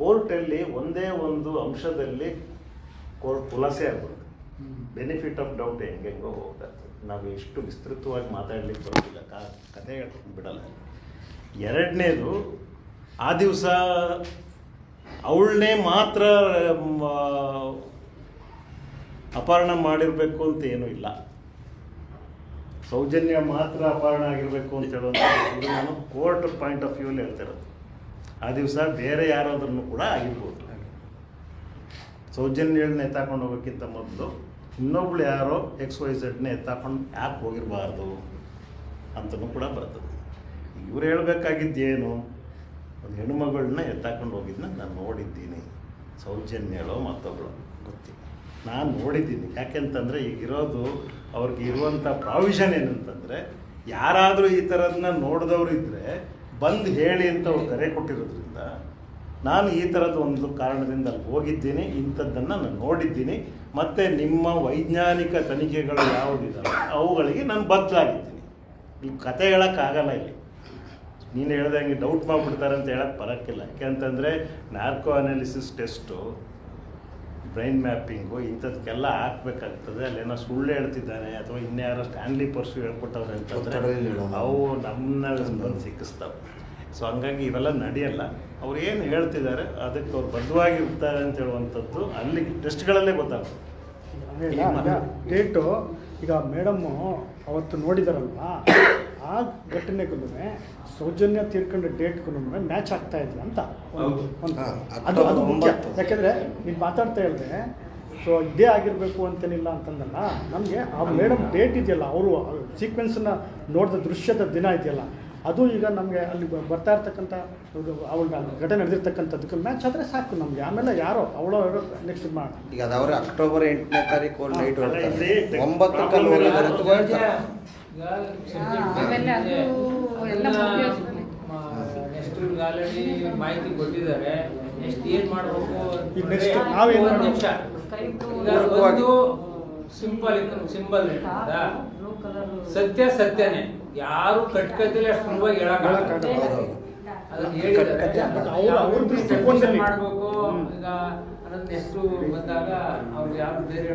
Speaker 3: ಕೋರ್ಟಲ್ಲಿ ಒಂದೇ ಒಂದು ಅಂಶದಲ್ಲಿ ಕೋರ್ಟ್ ಖುಲಾಸೆ ಆಗ್ಬಿಡುತ್ತೆ. ಬೆನಿಫಿಟ್ ಆಫ್ ಡೌಟ್ ಹೆಂಗೆಂಗೋ ಹೋಗ್ತಾ ಇರ್ತದೆ ನಾವು ಎಷ್ಟು ವಿಸ್ತೃತವಾಗಿ ಮಾತಾಡ್ಲಿಕ್ಕೆ ಬರೋದಿಲ್ಲ. ಕಾ ಕತೆ ಹೇಳ್ಕೊಂಡು ಬಿಡಲ್ಲ. ಎರಡನೇದು ಆ ದಿವಸ ಅವಳನ್ನೇ ಮಾತ್ರ ಅಪಹರಣ ಮಾಡಿರಬೇಕು ಅಂತ ಏನೂ ಇಲ್ಲ. ಸೌಜನ್ಯ ಮಾತ್ರ ಅಪಹರಣ ಆಗಿರಬೇಕು ಅಂತ ಹೇಳುವಂಥ ನಾನು ಕೋರ್ಟ್ ಪಾಯಿಂಟ್ ಆಫ್ ವ್ಯೂಲಿ ಹೇಳ್ತಿರೋದು ಆ ದಿವಸ ಬೇರೆ ಯಾರಾದ್ರೂ ಕೂಡ ಆಗಿರ್ಬೋದು. ಸೌಜನ್ಯಗಳನ್ನ ಎತ್ತಾಕೊಂಡು ಹೋಗೋಕ್ಕಿಂತ ಮೊದಲು ಇನ್ನೊಬ್ಳು ಯಾರೋ ಎಕ್ಸ್ ವೈ ಝಡ್ನ ಎತ್ತಾಕೊಂಡು ಯಾಕೆ ಹೋಗಿರಬಾರ್ದು ಅಂತಲೂ ಕೂಡ ಬರ್ತದೆ. ಇವ್ರು ಹೇಳಬೇಕಾಗಿದ್ದೇನು ಒಂದು ಹೆಣ್ಮಗಳನ್ನ ಎತ್ತಾಕೊಂಡು ಹೋಗಿದ್ದನ್ನ ನಾನು ನೋಡಿದ್ದೀನಿ. ಸೌಜನ್ಯಳೋ ಮತ್ತೊಬ್ಬಳು ಗೊತ್ತಿಲ್ಲ. ನಾನು ನೋಡಿದ್ದೀನಿ. ಯಾಕೆಂತಂದರೆ ಈಗಿರೋದು ಅವ್ರಿಗೆ ಇರುವಂಥ ಪ್ರಾವಿಷನ್ ಏನಂತಂದರೆ ಯಾರಾದರೂ ಈ ಥರದನ್ನ ನೋಡಿದವರು ಇದ್ದರೆ ಬಂದು ಹೇಳಿ ಅಂತ ಅವ್ರು ಕರೆ ಕೊಟ್ಟಿರೋದ್ರಿಂದ ನಾನು ಈ ಥರದ ಒಂದು ಕಾರಣದಿಂದ ಅಲ್ಲಿ ಹೋಗಿದ್ದೀನಿ, ಇಂಥದ್ದನ್ನು ನಾನು ನೋಡಿದ್ದೀನಿ. ಮತ್ತು ನಿಮ್ಮ ವೈಜ್ಞಾನಿಕ ತನಿಖೆಗಳು ಯಾವುದಿದ್ದಾವೆ ಅವುಗಳಿಗೆ ನಾನು ಬದಲಾಗಿದ್ದೀನಿ. ನೀವು ಕತೆ ಹೇಳೋಕ್ಕಾಗಲ್ಲ ಇಲ್ಲಿ. ನೀನು ಹೇಳ್ದಂಗೆ ಡೌಟ್ ಮಾಡಿಬಿಡ್ತಾರೆ ಅಂತ ಹೇಳಕ್ಕೆ ಬರೋಕ್ಕಿಲ್ಲ ಯಾಕೆಂತಂದರೆ narco analysis test brain mapping ಇಂಥದಕ್ಕೆಲ್ಲ ಹಾಕ್ಬೇಕಾಗ್ತದೆ. ಅಲ್ಲೇನೋ ಸುಳ್ಳು ಹೇಳ್ತಿದ್ದಾನೆ ಅಥವಾ ಇನ್ಯಾರೋ ಸ್ಟ್ಯಾನ್ಲಿ ಪರ್ಸು ಹೇಳ್ಕೊಟ್ಟವ್ರೆ ಅಂತಂದರೆ. ಅವು ನಮ್ಮನ್ನ ಬಂದು ಸಿಕ್ಕಿಸ್ತಾವೆ. ಸೊ ಹಂಗಾಗಿ ಇವೆಲ್ಲ ನಡೆಯಲ್ಲ. ಅವ್ರು ಏನು ಹೇಳ್ತಿದ್ದಾರೆ ಅದಕ್ಕೆ ಅವ್ರು ಬದ್ಧವಾಗಿರ್ತಾರೆ ಅಂತ ಹೇಳುವಂಥದ್ದು ಅಲ್ಲಿ ಟೆಸ್ಟ್ಗಳಲ್ಲೇ
Speaker 5: ಗೊತ್ತಾಗುತ್ತೆ. ಡೇಟು ಈಗ ಮೇಡಮ್ಮು ಅವತ್ತು ನೋಡಿದಾರಲ್ವಾ? ಆ ಘಟನೆಗೂ ಸೌಜನ್ಯ ತೀರ್ಕೊಂಡ ಡೇಟ್ಗೂ ಮ್ಯಾಚ್ ಆಗ್ತಾ ಇದೆ ಅಂತ ಒಂದು- ಒಂದು-
Speaker 4: ಹಾ,
Speaker 5: ಅದು ಅದು ಮುಖ್ಯ.
Speaker 4: ಒಂಬತ್ತು.
Speaker 5: ಯಾಕೆಂದರೆ ನೀನು ಮಾತಾಡ್ತಾ ಹೇಳಿದ್ರೆ ಸೊ ಇದೇ ಆಗಿರಬೇಕು ಅಂತೇನಿಲ್ಲ ಅಂತಂದಲ್ಲ ನಮಗೆ ಆ ಮೇಡಮ್ ಡೇಟ್ ಇದೆಯಲ್ಲ ಅವರು ಸೀಕ್ವೆನ್ಸನ್ನ ನೋಡಿದ ದೃಶ್ಯದ ದಿನ ಇದೆಯಲ್ಲ ಅದು ಈಗ ನಮಗೆ ಅಲ್ಲಿ ಬ- ಬರ್ತಾ ಇರ್ತಕ್ಕಂಥ ಅವಳ ಘಟನೆ ನಡೆದಿರ್ತಕ್ಕಂಥದ್ದಕ್ಕೆ ಮ್ಯಾಚ್ ಆದರೆ ಸಾಕು ನಮಗೆ. ಆಮೇಲೆ ಯಾರೋ ಅವಳು ನೆಕ್ಸ್ಟ್ ಮಾಡಿ
Speaker 4: ಈಗ ಅಕ್ಟೋಬರ್ ಎಂಟನೇ ತಾರೀಕು ನೈಟ್
Speaker 3: ಅಲ್ಲ,
Speaker 9: ನೆಕ್ಸ್ಟ್ ಆಲ್ರೆಡಿ ಮಾಹಿತಿ ಕೊಟ್ಟಿದ್ದಾರೆ. ನೆಕ್ಸ್ಟ್ ಏನ್ ಮಾಡ್ಬೇಕು ಒಂದ್? ನಿಮಿಷ ಸಿಂಪಲ್ ಸಿಂಬಲ್ ಸತ್ಯ ಸತ್ಯನೇ. ಯಾರು ಕಟ್ಕತಿಲ್ಲ ಅಷ್ಟು ಸುಲಭವಾಗಿ
Speaker 4: ಹೇಳಕ್.
Speaker 9: ಅದನ್ನ ಹೇಳಿದ್ದಾರೆ. ಮಾಡ್ಬೇಕು ಈಗ ಅದನ್ನ ನೆಕ್ಸ್ಟ್ ಬಂದಾಗ ಅವ್ರು ಯಾರು ಬೇರೆ